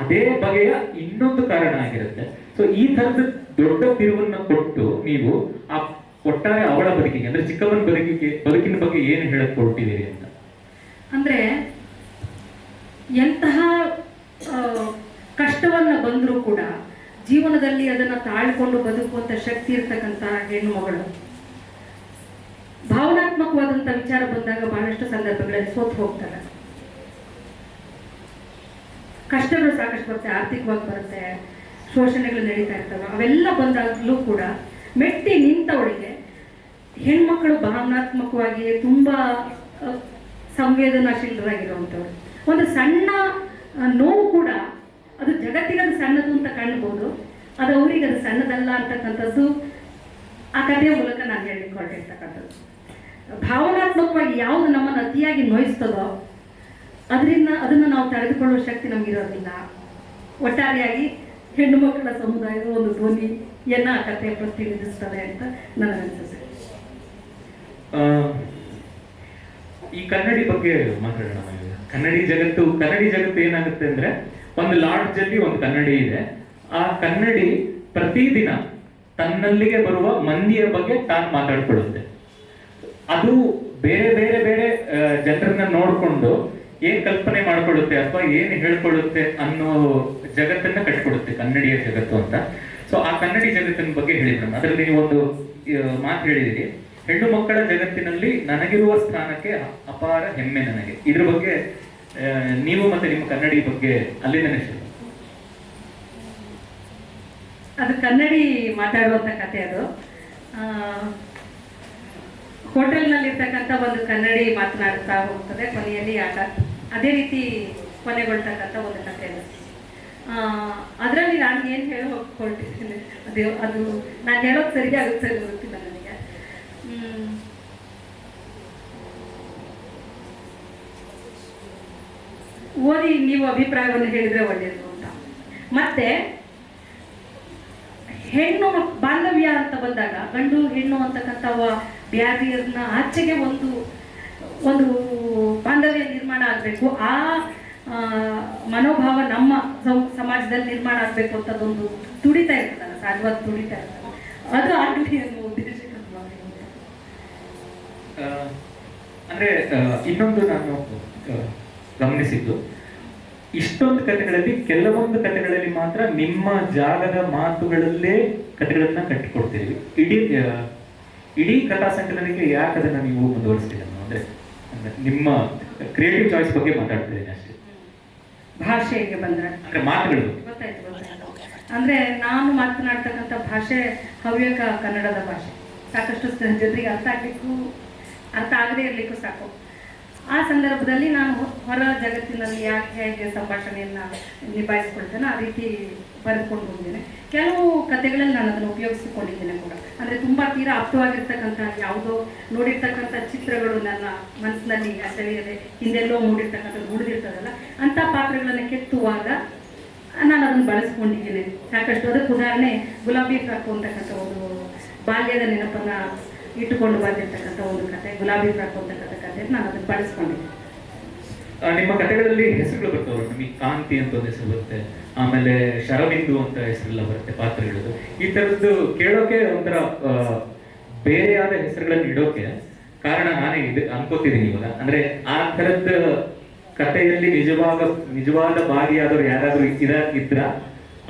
ಅದೇ ಬಗೆಯ ಇನ್ನೊಂದು ಕಾರಣ ಆಗಿರುತ್ತೆ. ಸೊ ಈ ತರದ ದೊಡ್ಡ ತಿರುವನ್ನ ಕೊಟ್ಟು ನೀವು ಆ ಒಟ್ಟಾರೆ ಅವಳ ಬದುಕಿಗೆ, ಅಂದ್ರೆ ಚಿಕ್ಕವನ ಬದುಕಿಗೆ, ಬದುಕಿನ ಬಗ್ಗೆ ಏನು ಹೇಳಕ್ ಹೊರಟಿದ್ದೀರಿ ಅಂತ? ಅಂದ್ರೆ ಎಂತಹ ಕಷ್ಟವನ್ನ ಬಂದರೂ ಕೂಡ ಜೀವನದಲ್ಲಿ ಅದನ್ನ ತಾಳ್ಕೊಂಡು ಬದುಕುವಂತ ಶಕ್ತಿ ಇರ್ತಕ್ಕಂಥ ಹೆಣ್ಣು ಮಗಳು. ಭಾವನಾತ್ಮಕವಾದಂತ ವಿಚಾರ ಬಂದಾಗ ಬಹಳಷ್ಟು ಸಂದರ್ಭಗಳಲ್ಲಿ ಸೋತ್ ಹೋಗ್ತಾರೆ. ಕಷ್ಟಗಳು ಸಾಕಷ್ಟು ಬರುತ್ತೆ, ಆರ್ಥಿಕವಾಗಿ ಬರುತ್ತೆ, ಶೋಷಣೆಗಳು ನಡೀತಾ ಇರ್ತವೆ, ಅವೆಲ್ಲ ಬಂದಾಗಲೂ ಕೂಡ ಮೆಟ್ಟಿ ನಿಂತವಳಿಗೆ ಹೆಣ್ಮಕ್ಕಳು ಭಾವನಾತ್ಮಕವಾಗಿ ತುಂಬ ಸಂವೇದನಾಶೀಲರಾಗಿರುವಂಥವ್ರು. ಒಂದು ಸಣ್ಣ ನೋವು ಕೂಡ ಅದು ಜಗತ್ತಿಗದು ಸಣ್ಣದು ಅಂತ ಕಾಣ್ಬೋದು, ಅದು ಅವರಿಗೆ ಅದು ಸಣ್ಣದಲ್ಲ ಅಂತಕ್ಕಂಥದ್ದು ಆ ಕಥೆಯ ಮೂಲಕ ನಾನು ಹೇಳಿಕೊಂಡಿರ್ತಕ್ಕಂಥದ್ದು ಭಾವನಾತ್ಮಕವಾಗಿ ಯಾವುದು ನಮ್ಮನ್ನು ಅತಿಯಾಗಿ ನೋಯಿಸ್ತದೋ ಅದರಿಂದ ಅದನ್ನು ನಾವು ತಡೆದುಕೊಳ್ಳುವ ಶಕ್ತಿ ನಮಗಿರೋದಿಲ್ಲ ಒಟ್ಟಾರೆಯಾಗಿ ಹೆಣ್ಣು ಮಕ್ಕಳ ಸಮುದಾಯದ ಒಂದು ಧ್ವನಿಯನ್ನ ಆ ಕಥೆ ಪ್ರತಿನಿಧಿಸ್ತದೆ ಅಂತ ನನಗನ್ಸುತ್ತೆ ಈ ಕನ್ನಡಿ ಬಗ್ಗೆ ಮಾತಾಡೋಣ ಕನ್ನಡಿ ಜಗತ್ತು ಕನ್ನಡಿ ಜಗತ್ತು ಏನಾಗುತ್ತೆ ಅಂದ್ರೆ ಒಂದು ಲಾಡ್ಜ್ ಅಲ್ಲಿ ಒಂದು ಕನ್ನಡಿ ಇದೆ. ಆ ಕನ್ನಡಿ ಪ್ರತಿದಿನ ತನ್ನಲ್ಲಿಗೆ ಬರುವ ಮಂದಿಯ ಬಗ್ಗೆ ತಾನು ಮಾತಾಡ್ಕೊಳ್ಳುತ್ತೆ. ಅದು ಬೇರೆ ಬೇರೆ ಬೇರೆ ಜನರನ್ನ ನೋಡ್ಕೊಂಡು ಏನ್ ಕಲ್ಪನೆ ಮಾಡ್ಕೊಳ್ಳುತ್ತೆ ಅಥವಾ ಏನ್ ಹೇಳ್ಕೊಳ್ಳುತ್ತೆ ಅನ್ನೋ ಜಗತ್ತನ್ನ ಕಟ್ಕೊಡುತ್ತೆ, ಕನ್ನಡಿಯ ಜಗತ್ತು ಅಂತ. ಸೊ ಆ ಕನ್ನಡಿ ಜಗತ್ತಿನ ಬಗ್ಗೆ ಹೇಳಿದ್ರು ಅದರಲ್ಲಿ ನೀವು ಒಂದು ಮಾತು ಹೇಳಿದಿರಿ. ಹೆಣ್ಣು ಮಕ್ಕಳ ಜಗತ್ತಿನಲ್ಲಿ ನನಗಿರುವ ಸ್ಥಾನಕ್ಕೆ ಅಪಾರ ಹೆಮ್ಮೆ ನನಗೆ. ಇದ್ರ ಬಗ್ಗೆ ನೀವು ಮತ್ತೆ ನಿಮ್ಮ ಕನ್ನಡಿ ಬಗ್ಗೆ ಅಲ್ಲಿ ನನಗೆ ಅದು ಕನ್ನಡಿ ಮಾತಾಡುವಂಥ ಕತೆ ಅದು. ಹೋಟೆಲ್ನಲ್ಲಿರ್ತಕ್ಕಂಥ ಒಂದು ಕನ್ನಡಿ ಮಾತನಾಡ್ತಾ ಹೋಗ್ತದೆ, ಕೊನೆಯಲ್ಲಿ ಆಟ. ಅದೇ ರೀತಿ ಕೊನೆಗೊಳ್ತಕ್ಕಂಥ ಒಂದು ಕಥೆ ಅದು. ಅದರಲ್ಲಿ ನಾನು ಏನು ಹೇಳಿ ಹೋಗ್ಕೊಳ್ತಿದ್ದೇನೆ ಅದು ಅದು ನಾನು ಹೇಳೋದು ಆಗುತ್ತೆ ಸರಿ ಗೊತ್ತಿಲ್ಲ ನನಗೆ. ಓದಿ ನೀವು ಅಭಿಪ್ರಾಯವನ್ನು ಹೇಳಿದ್ರೆ ಒಳ್ಳೆಯದು ಅಂತ. ಮತ್ತೆ, ಹೆಣ್ಣು ಬಾಂಧವ್ಯ ಅಂತ ಬಂದಾಗ, ಗಂಡು ಹೆಣ್ಣು ಅಂತಕ್ಕಂಥ ಬ್ಯಾರಿಯರ್ನ ಆಚೆಗೆ ಒಂದು ಒಂದು ಬಾಂಧವ್ಯ ನಿರ್ಮಾಣ ಆಗಬೇಕು, ಆ ಮನೋಭಾವ ನಮ್ಮ ಸಮಾಜದಲ್ಲಿ ನಿರ್ಮಾಣ ಆಗಬೇಕು ಅಂತದೊಂದು ತುಡಿತಾ ಇರ್ತಾರೆ ಸಹಜವಾದ ತುಡಿತಾ ಇರ್ತಾರೆ ಅದು ಆಗಲಿ ಅನ್ನೋ ಅಂದ್ರೆ ಇನ್ನೊಂದು ನಾನು ಗಮನಿಸಿದ್ದು, ಇಷ್ಟೊಂದು ಕಥೆಗಳಲ್ಲಿ, ಕೆಲವೊಂದು ಕಥೆಗಳಲ್ಲಿ ಮಾತ್ರ ನಿಮ್ಮ ಜಾಗದ ಮಾತುಗಳಲ್ಲೇ ಕಥೆಗಳನ್ನ ಕಟ್ಟಿಕೊಡ್ತೀವಿ. ಇಡೀ ಇಡೀ ಕಥಾ ಸಂಕಲನಕ್ಕೆ ಯಾಕೆ ಅದನ್ನ ನೀವು ಮುಂದುವರಿಸ್ತೀರ ಅಂದ್ರೆ ನಿಮ್ಮ ಕ್ರಿಯೇಟಿವ್ ಚಾಯ್ಸ್ ಬಗ್ಗೆ ಮಾತಾಡ್ತಿದ್ದೀನಿ ಅಷ್ಟೇ ಭಾಷೆಗೆ ಬಂದ್ರೆ? ಅಂದ್ರೆ ಮಾತುಗಳು. ಗೊತ್ತಾಯ್ತು ಅಂದ್ರೆ ನಾನು ಮಾತನಾಡ್ತಕ್ಕಂಥ ಭಾಷೆ ಹವ್ಯಕ ಕನ್ನಡದ ಭಾಷೆ. ಸಾಕಷ್ಟು ಜನರಿಗೆ ಅರ್ಥ ಆಗ್ಲಿಕ್ಕೂ ಅರ್ಥ ಆಗದೆ ಇರ್ಲಿಕ್ಕೂ ಸಾಕು. ಆ ಸಂದರ್ಭದಲ್ಲಿ ನಾನು ಹೊರ ಜಗತ್ತಿನಲ್ಲಿ ಯಾಕೆ ಹೇಗೆ ಸಂಭಾಷಣೆಯನ್ನು ನಿಭಾಯಿಸ್ಕೊಳ್ತೇನೆ ಆ ರೀತಿ ಬರೆದುಕೊಂಡು ಬಂದಿದ್ದೇನೆ ಕೆಲವು ಕಥೆಗಳಲ್ಲಿ ನಾನು ಅದನ್ನು ಉಪಯೋಗಿಸಿಕೊಂಡಿದ್ದೇನೆ ಕೂಡ. ಅಂದ್ರೆ ತುಂಬಾ ತೀರಾ ಅಪ್ತವಾಗಿರ್ತಕ್ಕಂಥ ಯಾವುದೋ ನೋಡಿರ್ತಕ್ಕಂಥ ಚಿತ್ರಗಳು ನನ್ನ ಮನಸ್ಸಿನಲ್ಲಿ ಸೆಳೆಯದೆ ಹಿಂದೆಲ್ಲೋ ಮೂಡಿರ್ತಕ್ಕಂಥ ಉಳಿದಿರ್ತದಲ್ಲ ಅಂತ ಪಾತ್ರಗಳನ್ನು ಕೆತ್ತುವಾಗ ನಾನು ಅದನ್ನು ಬಳಸ್ಕೊಂಡಿದ್ದೇನೆ. ಸಾಕಷ್ಟು, ಅದಕ್ಕೆ ಉದಾಹರಣೆ ಗುಲಾಬಿ ಕಾಕು ಅಂತಕ್ಕಂಥ ಒಂದು ಬಾಲ್ಯದ ನೆನಪನ್ನ ಇಟ್ಟುಕೊಂಡು ಬಂದಿರ್ತಕ್ಕಂಥ ಒಂದು ಕತೆ, ಗುಲಾಬಿ ಫ್ರಾಕ್ ಅಂತಕ್ಕಂಥ ಕತೆ ನಾನು ಅದನ್ನು ಬಳಸ್ಕೊಂಡಿದ್ದೆ ನಿಮ್ಮ ಕಥೆಗಳಲ್ಲಿ ಹೆಸರುಗಳು ಬರ್ತವೆ. ನಮಗೆ ಕಾಂತಿ ಅಂತ ಒಂದು ಹೆಸರು ಬರುತ್ತೆ. ಆಮೇಲೆ ಶರಬಿಂದು ಅಂತ ಹೆಸರೆಲ್ಲ ಬರುತ್ತೆ ಪಾತ್ರಗಳದ್ದು. ಈ ತರದ್ದು ಕೇಳೋಕೆ ಒಂಥರ ಬೇರೆಯಾದ ಹೆಸರುಗಳನ್ನು ಇಡೋಕೆ ಕಾರಣ ನಾನೇ ಇದು ಅನ್ಕೋತಿದ್ದೀನಿ ಇವಾಗ. ಅಂದ್ರೆ ಆ ತರದ್ದು ಕಥೆಯಲ್ಲಿ ನಿಜವಾದ ನಿಜವಾದ ಭಾಗಿಯಾದವ್ರು ಯಾರಾದ್ರೂ ಇದ, ಇದ್ರ,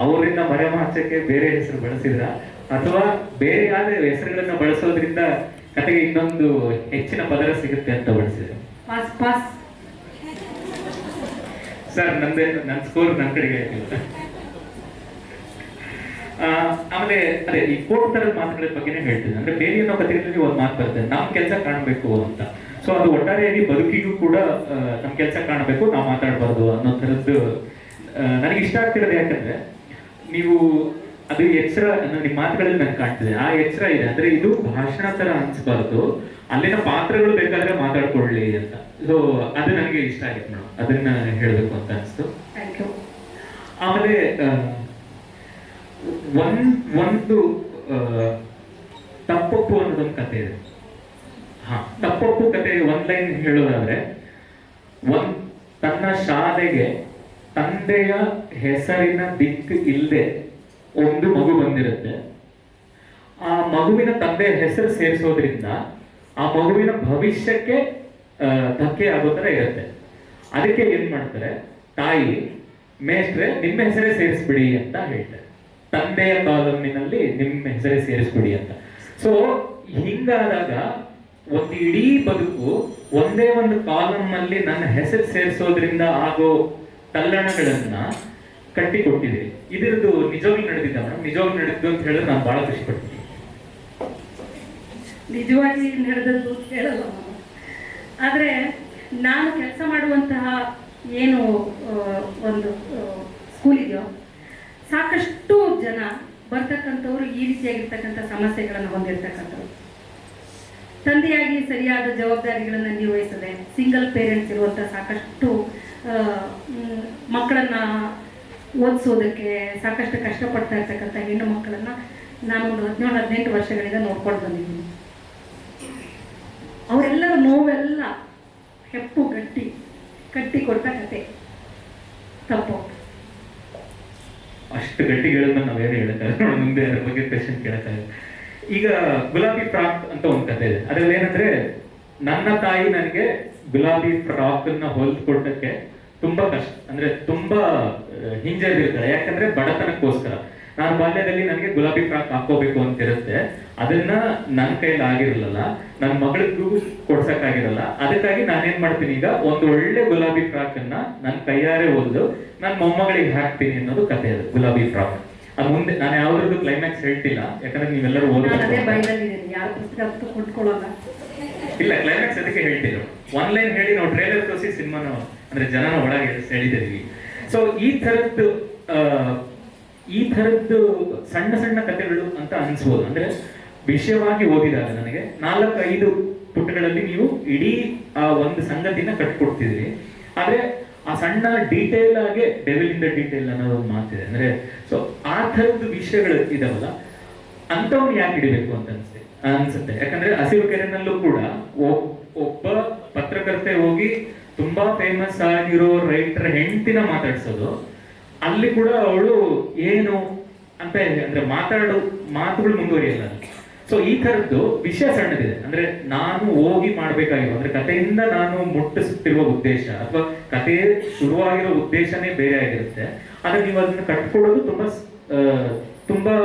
ಅವರಿಂದ ಮರೆಮಾಚಕ್ಕೆ ಬೇರೆ ಹೆಸರು ಬಳಸಿದ್ರ ಅಥವಾ ಬೇರೆ ಯಾವ ಹೆಸರುಗಳನ್ನ ಬಳಸೋದ್ರಿಂದ ಕತೆಗೆ ಇನ್ನೊಂದು ಹೆಚ್ಚಿನ ಪದರ ಸಿಗುತ್ತೆ ಅಂತ ಬಳಸಿದ್ರು ಸರ್ ನಂದೇ ನನ್ನ ಸ್ಕೋರ್ ನನ್ನ ಕಡೆಗೆ ಆಮೇಲೆ ಅದೇ ಈ ಕೋಟ್ ತರದ ಮಾತುಗಳ ಬಗ್ಗೆನೇ ಹೇಳ್ತೀನಿ ಅಂದ್ರೆ ಬೇರೆ ಏನೋ ಕಥೆಗಳಲ್ಲಿ ಒಂದು ಮಾತು ಬರುತ್ತೆ. ನಮ್ ಕೆಲಸ ಕಾಣಬೇಕು ಅಂತ. ಸೊ ಅದು ಒಟ್ಟಾರೆಯಾಗಿ ಬದುಕಿಗೂ ಕೂಡ ನಮ್ ಕೆಲಸ ಕಾಣಬೇಕು ನಾವು ಮಾತಾಡಬಾರ್ದು ಅನ್ನೋ ಥರದ್ದು ನನಗೆ ಇಷ್ಟ ಆಗ್ತಿರೋದು ಯಾಕಂದ್ರೆ ನೀವು ಅದು ಎಚ್ಚರ ಅನ್ನೋ ನಿಮ್ಮ ಮಾತುಗಳಲ್ಲಿ ನನಗೆ ಕಾಣ್ತಿದೆ. ಆ ಎಚ್ಚರ ಇದೆ. ಅಂದ್ರೆ ಇದು ಭಾಷಣ ತರ ಅನ್ಸ್ಬಾರ್ದು. ಅಲ್ಲಿನ ಪಾತ್ರಗಳು ಬೇಕಾದ್ರೆ ಮಾತಾಡ್ಕೊಳ್ಳಿ ಅಂತ. ಸೊ ಅದು ನನಗೆ ಇಷ್ಟ ಆಗಿತ್ತು ಮೇಡಮ್ ಅದನ್ನ ಹೇಳಬೇಕು ಅಂತ ಅನಿಸ್ತು. ಆಮೇಲೆ ಒಂದ್ ಒಂದು ತಪ್ಪೊಪ್ಪು ಅನ್ನೋದೊಂದು ಕತೆ ಇದೆ. ಹಾ ತಪ್ಪೊಪ್ಪು ಕತೆ ಒಂದ್ ಲೈನ್ ಹೇಳೋದಾದ್ರೆ ಒಂದ್ ತನ್ನ ಶಾಲೆಗೆ ತಂದೆಯ ಹೆಸರಿನ ದಿಕ್ಕು ಇಲ್ಲದೆ ಒಂದು ಮಗು ಬಂದಿರುತ್ತೆ. ಆ ಮಗುವಿನ ತಂದೆ ಹೆಸರು ಸೇರಿಸೋದ್ರಿಂದ ಆ ಮಗುವಿನ ಭವಿಷ್ಯಕ್ಕೆ ಧಕ್ಕೆ ಆಗೋ ಥರ ಇರುತ್ತೆ. ಅದಕ್ಕೆ ಏನ್ ಮಾಡ್ತಾರೆ? ತಾಯಿ, ಮೇಷ್ಟ್ರೆ, ನಿಮ್ಮ ಹೆಸರೇ ಸೇರಿಸ್ಬಿಡಿ ಅಂತ ಹೇಳ್ತಾರೆ. ತಂದೆಯ ಕಾಲಮಿನಲ್ಲಿ ನಿಮ್ಮ ಹೆಸರೇ ಸೇರಿಸ್ಬಿಡಿ ಅಂತ. ಸೊ ಹಿಂಗಾದಾಗ ಒಂದು ಇಡೀ ಬದುಕು ಒಂದೇ ಒಂದು ಕಾಲಮ್ ಅಲ್ಲಿ ನನ್ನ ಹೆಸರು ಸೇರಿಸೋದ್ರಿಂದ ಆಗೋ ತಲ್ಲಣಗಳನ್ನ ಕಟ್ಟಿ ಕೊಟ್ಟಿದೆ. ಇದ್ರದ್ದು ನಿಜವಾಗಿ ನಡೆದಿದ್ದ ಮೇಡಮ್? ನಿಜವಾಗಿ ನಡೆದಿದ್ದು ಅಂತ ಹೇಳಿದ್ರೆ ನಾನು ಬಹಳ ಖುಷಿ ಪಡ್ತೀನಿ. ನಿಜವಾಗಿ ನಡೆದದ್ದು ಹೇಳಲ್ಲ ಆದ್ರೆ ನಾನು ಕೆಲಸ ಮಾಡುವಂತಹ ಏನು ಒಂದು ಸ್ಕೂಲ್ ಇದೆಯೋ ಸಾಕಷ್ಟು ಜನ ಬರ್ತಕ್ಕಂಥವ್ರು ಈ ರೀತಿಯಾಗಿರ್ತಕ್ಕಂಥ ಸಮಸ್ಯೆಗಳನ್ನು ಹೊಂದಿರತಕ್ಕಂಥವ್ರು. ತಂದೆಯಾಗಿ ಸರಿಯಾದ ಜವಾಬ್ದಾರಿಗಳನ್ನು ನಿರ್ವಹಿಸದೆ ಸಿಂಗಲ್ ಪೇರೆಂಟ್ಸ್ ಇರುವಂಥ ಸಾಕಷ್ಟು ಮಕ್ಕಳನ್ನ ಓದಿಸೋದಕ್ಕೆ ಸಾಕಷ್ಟು ಕಷ್ಟಪಡ್ತಾ ಇರ್ತಕ್ಕಂಥ ಹೆಣ್ಣು ಮಕ್ಕಳನ್ನ ನಾನು ಒಂದು ಹದಿನೇಳು, ಹದಿನೆಂಟು ವರ್ಷಗಳಿಂದ ನೋಡ್ಕೊಂಡು ಬಂದಿದ್ದೀನಿ. ಅವರೆಲ್ಲರ ನೋವೆಲ್ಲ ಹೆಪ್ಪು ಗಟ್ಟಿ ಕಟ್ಟಿ ಕೊಟ್ಟ ಕತೆ. ತಪ್ಪು. ಅಷ್ಟು ಗಟ್ಟಿಗಳನ್ನ ನಾವೇನು ಹೇಳಕ್ಕಾಗಲ್ಲ. ಮುಂದೆ ಅದ್ರ ಬಗ್ಗೆ ಕ್ವೆಶನ್ ಈಗ ಗುಲಾಬಿ ಫ್ರಾಕ್ ಅಂತ ಒಂದು ಕತೆ ಇದೆ. ಅದ್ರಲ್ಲಿ ಏನಂದ್ರೆ, ನನ್ನ ತಾಯಿ ನನಗೆ ಗುಲಾಬಿ ಫ್ರಾಕ್ ಅನ್ನ ಹೊಲ್ದ್ಕೊಟ್ಟಕ್ಕೆ ತುಂಬಾ ಕಷ್ಟ. ಅಂದ್ರೆ ತುಂಬಾ ಹಿಂಜರಿರ್ತಾರೆ. ಯಾಕಂದ್ರೆ ಬಡತನಕ್ಕೋಸ್ಕರ. ನಾನು ಬಾಲ್ಯದಲ್ಲಿ ನನಗೆ ಗುಲಾಬಿ ಫ್ರಾಕ್ ಹಾಕೋಬೇಕು ಅಂತ ಇರುತ್ತೆ ಅದನ್ನ ನನ್ನ ಕೈಯಲ್ಲಿ ಆಗಿರಲಿಲ್ಲ. ನನ್ನ ಮಗಳಿಗೂ ಕೊಡ್ಸಕ್ಕಾಗಿರಲ್ಲ. ಅದಕ್ಕಾಗಿ ನಾನೇನ್ ಮಾಡ್ತೀನಿ ಈಗ ಒಂದು ಒಳ್ಳೆ ಗುಲಾಬಿ ಫ್ರಾಕ್ ಅನ್ನ ನನ್ನ ಕೈಯಾರೆ ಹೊಲ್ದು ನನ್ನ ಮೊಮ್ಮಗಳಿಗೆ ಹಾಕ್ತೀನಿ ಅನ್ನೋದು ಕತೆ ಅದು ಗುಲಾಬಿ ಫ್ರಾಕ್. ಅದು ಮುಂದೆ ನಾನು ಯಾವ್ದ್ರದ್ದು ಕ್ಲೈಮ್ಯಾಕ್ಸ್ ಹೇಳ್ತಿಲ್ಲ. ಯಾಕಂದ್ರೆ ನೀವೆಲ್ಲರೂ ಓದ್ ಇಲ್ಲ ಕ್ಲೈಮ್ಯಾಕ್ಸ್ ಅದಕ್ಕೆ ಹೇಳ್ತಿದ್ರು ಒನ್ ಲೈನ್ ಹೇಳಿ ನಾವು ಟ್ರೈಲರ್ ತೋರಿಸಿ ಸಿನಿಮಾನ ಅಂದ್ರೆ ಜನನ ಒಳಗೆ ಸೆಳಿದಿದ್ವಿ. ಸೊ ಈ ಥರದ್ದು ಈ ಥರದ್ದು ಸಣ್ಣ ಸಣ್ಣ ಕಥೆಗಳು ಅಂತ ಅನಿಸ್ಬೋದು. ಅಂದ್ರೆ ವಿಷಯವಾಗಿ ಓದಿದಾಗ ನನಗೆ ನಾಲ್ಕೈದು ಪುಟಗಳಲ್ಲಿ ನೀವು ಇಡೀ, ಆ, ಒಂದು ಸಂಗತಿನ ಕಟ್ಕೊಡ್ತಿದ್ರಿ. ಆದ್ರೆ ಆ ಸಣ್ಣ ಡೀಟೇಲ್ ಆಗಿ ಡೆವಿಲ್ ಇನ್ ದ ಡೀಟೇಲ್ ಅನ್ನೋದು ಒಂದು ಮಾತಿದೆ ಅಂದ್ರೆ ಸೊ ಆ ಥರದ್ದು ವಿಷಯಗಳು ಇದಾವಲ್ಲ, ಅಂತವ್ನು ಯಾಕೆ ಹಿಡಿಬೇಕು ಅಂತ ಅನ್ಸುತ್ತೆ ಅನ್ಸುತ್ತೆ. ಯಾಕಂದ್ರೆ ಹಸಿರು ಕೆರೆನಲ್ಲೂ ಕೂಡ ಒಬ್- ಒಬ್ಬ ಪತ್ರಕರ್ತೆ ಹೋಗಿ ತುಂಬಾ ಫೇಮಸ್ ಆಗಿರೋ ರೈಟರ್ ಹೆಂಡತಿನ ಮಾತಾಡ್ಸೋದು. ಅಲ್ಲಿ ಕೂಡ ಅವಳು ಏನು ಅಂತ ಅಂದ್ರೆ ಮಾತಾಡೋ ಮಾತುಗಳು ಮುಂದುವರಿಯಲ್ಲ. ಸೊ ಈ ತರದ್ದು ವಿಷಯ ಸಣ್ಣದಿದೆ. ಅಂದ್ರೆ ನಾನು ಹೋಗಿ ಮಾಡ್ಬೇಕಾಗಿರೋ ಅಂದ್ರೆ ಕಥೆಯಿಂದ ನಾನು ಮುಟ್ಟಿಸುತ್ತಿರುವ ಉದ್ದೇಶ, ಅಥವಾ ಕಥೆ ಶುರುವಾಗಿರೋ ಉದ್ದೇಶನೇ ಬೇರೆ ಆಗಿರುತ್ತೆ. ಆದ್ರೆ ನೀವು ಅದನ್ನ ಕಟ್ಕೊಡೋದು ತುಂಬಾ ತುಂಬಾ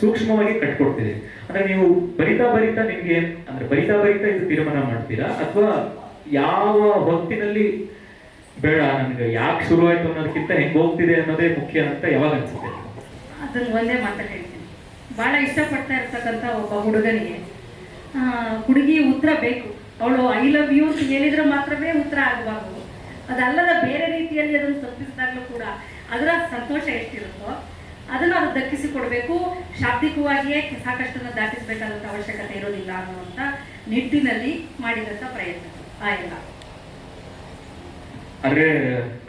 ಸೂಕ್ಷ್ಮವಾಗಿ ಕಟ್ಕೊಡ್ತೀರಿ. ಅಂದ್ರೆ ನೀವು ಬರಿತಾ ಬರಿತಾ ನಿಮ್ಗೆ, ಅಂದ್ರೆ ಬರಿತಾ ಬರಿತಾ ಇದು ತೀರ್ಮಾನ ಮಾಡ್ತೀರಾ? ಅಥವಾ ಯಾವ ಹೊತ್ತಿನಲ್ಲಿ ಬೇಡ ನನಗೆ, ಯಾಕೆ ಶುರು ಆಯ್ತು ಅನ್ನೋದಕ್ಕಿಂತ ಹೆಂಗ್ ಹೋಗ್ತಿದೆ ಅನ್ನೋದೇ ಮುಖ್ಯ ಅಂತ ಯಾವಾಗ ಅನ್ಸುತ್ತೆ? ಅದನ್ನ ಒಂದೇ ಮಾತಲ್ಲಿ ಹೇಳ್ತೀನಿ. ಬಹಳ ಇಷ್ಟಪಡ್ತಾ ಇರ್ತಕ್ಕಂಥ ಒಬ್ಬ ಹುಡುಗನಿಗೆ ಹುಡುಗಿ ಉತ್ತರ ಬೇಕು. ಅವಳು ಐ ಲವ್ ಯು ಅಂತ ಹೇಳಿದ್ರೆ ಮಾತ್ರವೇ ಉತ್ತರ ಆಗಬಾರ್ದು ಅದಲ್ಲದ ಬೇರೆ ರೀತಿಯಲ್ಲಿ ಅದನ್ನು ತಪ್ಪಿಸಿದಾಗಲೂ ಕೂಡ ಅದರ ಸಂತೋಷ ಎಷ್ಟಿರುತ್ತೋ, ಅದನ್ನು ಅದು ದಕ್ಕಿಸಿ ಕೊಡಬೇಕು ಶಾಬ್ದಿಕವಾಗಿಯೇ ಸಾಕಷ್ಟನ್ನು ದಾಟಿಸಬೇಕಾದಂಥ ಅವಶ್ಯಕತೆ ಇರೋದಿಲ್ಲ ಅನ್ನುವಂಥ ನಿಟ್ಟಿನಲ್ಲಿ ಮಾಡಿದಂಥ ಪ್ರಯತ್ನ. ಅಂದ್ರೆ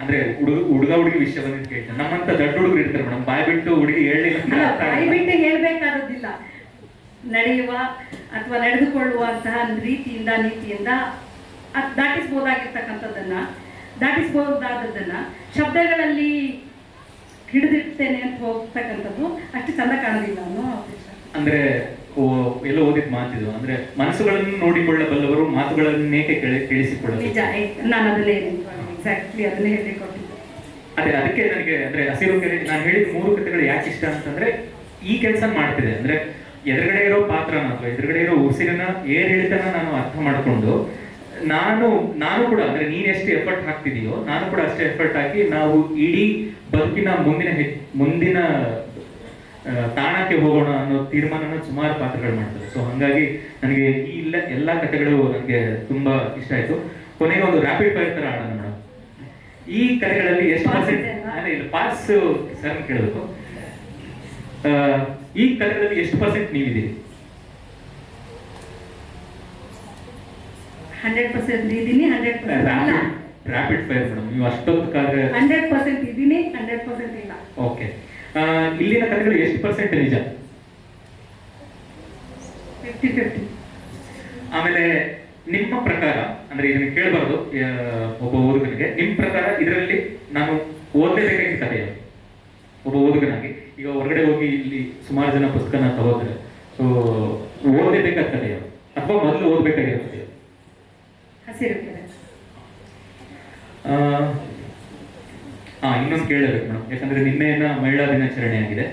ಅಂದ್ರೆ ಹುಡುಗ ಹುಡುಗ ಹುಡುಗಿ ವಿಷಯ ಬಂದಿದ್ ಕೇಳ್ತಾರೆ ನಮ್ಮಂತ ದೊಡ್ಡ ಹುಡುಗರು ಇರ್ತಾರೆ ಮೇಡಮ್. ಬಾಯ್ ಬಿಟ್ಟು ಹುಡುಗಿ ಹೇಳಿಲ್ಲ. ಬಾಯಿ ಬಿಟ್ಟು ಹೇಳ್ಬೇಕಾಗೋದಿಲ್ಲ ನಡೆಯುವ ಅಥವಾ ನಡೆದುಕೊಳ್ಳುವಂತಹ ರೀತಿಯಿಂದ ನೀತಿಯಿಂದ ದಾಟಿಸಬಹುದಾಗಿರ್ತಕ್ಕಂಥದ್ದನ್ನ ದಾಟಿಸ್ಬೋದಾಗಿರ್ತಕ್ಕಂಥದ್ದನ್ನ ದಾಟಿಸ್ಬೋದಾದದ್ದನ್ನ ಶಬ್ದಗಳಲ್ಲಿ ಹಿಡಿದಿರ್ತೇನೆ ಅಂತ ಹೋಗ್ತಕ್ಕಂಥದ್ದು ಅಷ್ಟು ಚಂದ ಕಾಣೋದಿಲ್ಲ ಅನ್ನೋ ಅಂದ್ರೆ ಎಲ್ಲೋ ಓದಿದ ಮಾತಿದ್ರು ಅಂದ್ರೆ ಮನಸ್ಸುಗಳನ್ನು ನೋಡಿಕೊಳ್ಳಬಲ್ಲವರು ಮಾತುಗಳನ್ನೇಕೆ ಕೇಳಿ ನಿಜ ಕೇಳಿಸಿಕೊಳ್ಳಬೇಕು ಏ- ನಾನು ಅದನ್ನೇ ಎಕ್ಸಾಕ್ಟ್ಲಿ ಅದನ್ನೇ ಅದೇ ಅದಕ್ಕೆ ನನಗೆ ಅಂದ್ರೆ ಹಸಿರು ಕೆರೆ ನಾನು ಹೇಳಿದ ಮೂರು ಕಥೆಗಳು ಯಾಕೆ ಇಷ್ಟ ಅಂತಂದ್ರೆ ಈ ಕೆಲಸ ಮಾಡ್ತಿದೆ. ಅಂದ್ರೆ ಎದುರುಗಡೆ ಇರೋ ಪಾತ್ರನ ಅಥವಾ ಎದುರುಗಡೆ ಇರೋ ಉಸಿರನ್ನ ಏರಿಳಿತನ ನಾನು ಅರ್ಥ ಮಾಡಿಕೊಂಡು ನಾನು ನಾನು ಕೂಡ ಅಂದ್ರೆ ನೀನ್ ಎಷ್ಟು ಎಫರ್ಟ್ ಹಾಕ್ತಿದೀಯೋ ನಾನು ಕೂಡ ಅಷ್ಟೇ ಎಫರ್ಟ್ ಹಾಕಿ ನಾವು ಇಡೀ ಬದುಕಿನ ಮುಂದಿನ ಮುಂದಿನ ತಾಣಕ್ಕೆ ಹೋಗೋಣ ಅನ್ನೋ ತೀರ್ಮಾನನ ಸುಮಾರು ಪಾತ್ರಗಳು ಮಾಡ್ತಾರೆ ಸೊ ಹಂಗಾಗಿ ನನಗೆ ಈ ಇಲ್ಲ ಎಲ್ಲಾ ಕಥೆಗಳು ನನಗೆ ತುಂಬಾ ಇಷ್ಟ ಆಯ್ತು. ಕೊನೆಗೆ ಒಂದು ರ್ಯಾಪಿಡ್ ಫೈರ್ ತರ ಆಡೋಣ ಮೇಡಮ್ ಈ ಕಥೆಗಳಲ್ಲಿ ಎಷ್ಟು ಪರ್ಸೆಂಟ್ ಅಂದ್ರೆ? ಅದೇ ಇಲ್ಲ ಪಾಸ್ ಸರ್ ಕೇಳಬೇಕು. ಆ, ಈ ಕಥೆಗಳಲ್ಲಿ ಎಷ್ಟು ಪರ್ಸೆಂಟ್ ನೀವಿದ್ದೀರಿ? ಹಂಡ್ರೆಡ್ ಪರ್ಸೆಂಟ್ ಇದ್ದೀನಿ ಹಂಡ್ರೆಡ್ ರ್ಯಾಪಿಡ್ ಫೈರ್ ಮೇಡಮ್ ನೀವು ಅಷ್ಟೊತ್ತಾದ್ರೆ ಹಂಡ್ರೆಡ್ ಪರ್ಸೆಂಟ್ ಇದ್ದೀನಿ ಹಂಡ್ರೆಡ್ ಪರ್ಸೆಂಟ್ ಇಲ್ಲ. ಓಕೆ ಇಲ್ಲಿನ ಕಥೆಗಳು ಎಷ್ಟು ಪರ್ಸೆಂಟ್ ನಿಜ? ಆಮೇಲೆ ನಿಮ್ಮ ಪ್ರಕಾರ ಅಂದ್ರೆ ಇದನ್ನ ಕೇಳಬಾರ್ದು ಒಬ್ಬ ಓದುಗನಿಗೆ. ನಿಮ್ಮ ಪ್ರಕಾರ ಇದರಲ್ಲಿ ನಾನು ಓದಲೇಬೇಕಾಗಿ ಕಥೆ? ಒಬ್ಬ ಓದುಗನಾಗಿ. ಈಗ ಹೊರಗಡೆ ಹೋಗಿ ಇಲ್ಲಿ ಸುಮಾರು ಜನ ಪುಸ್ತಕನ ತಗೋದ್ರೆ ಸೊ ಓದಲೇಬೇಕಾದ ಕಥೆಯ? ಅಥವಾ ಮೊದಲು ಓದಬೇಕಾಗಿರೋ ಹಸಿರು ಹಾ ಇನ್ನೊಂದು ಕೇಳಬೇಕು ಮೇಡಮ್. ಯಾಕಂದ್ರೆ ನಿನ್ನೆಯನ್ನ ಮಹಿಳಾ ದಿನಾಚರಣೆ ಆಗಿದೆ.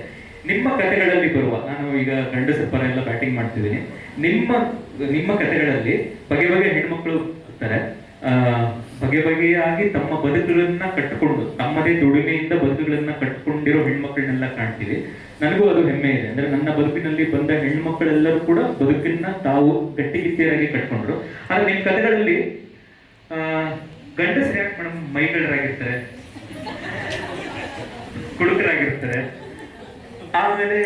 ನಿಮ್ಮ ಕಥೆಗಳಲ್ಲಿ ಬರುವ ನಾನು ಈಗ ಗಂಡಸರ ಪರ ಎಲ್ಲ ಬ್ಯಾಟಿಂಗ್ ಮಾಡ್ತಿದ್ದೀನಿ. ನಿಮ್ಮ ನಿಮ್ಮ ಕಥೆಗಳಲ್ಲಿ ಬಗೆ ಬಗೆ ಹೆಣ್ಮಕ್ಳು ಇರ್ತಾರೆ ಆ, ಬಗೆ ಬಗೆಯಾಗಿ ತಮ್ಮ ಬದುಕುಗಳನ್ನ ಕಟ್ಟಿಕೊಂಡು ತಮ್ಮದೇ ದುಡಿಮೆಯಿಂದ ಬದುಕುಗಳನ್ನ ಕಟ್ಟಿಕೊಂಡಿರೋ ಹೆಣ್ಮಕ್ಳನ್ನೆಲ್ಲ ಕಾಣ್ತೀವಿ. ನನಗೂ ಅದು ಹೆಮ್ಮೆ ಇದೆ. ಅಂದ್ರೆ ನನ್ನ ಬದುಕಿನಲ್ಲಿ ಬಂದ ಹೆಣ್ಮಕ್ಳೆಲ್ಲರೂ ಕೂಡ ಬದುಕನ್ನ ತಾವು ಗಟ್ಟಿಗಿತ್ತಿಯರಾಗಿ ಕಟ್ಕೊಂಡ್ರು. ಆದ್ರೆ ನಿಮ್ಮ ಕಥೆಗಳಲ್ಲಿ ಆ, ಗಂಡಸರು ಯಾಕೆ ಮೇಡಮ್ ಮೈಗಳರಾಗಿರ್ತಾರೆ? ಕುಡುಕರಾಗಿರ್ತಾರೆ ಆಮೇಲೆ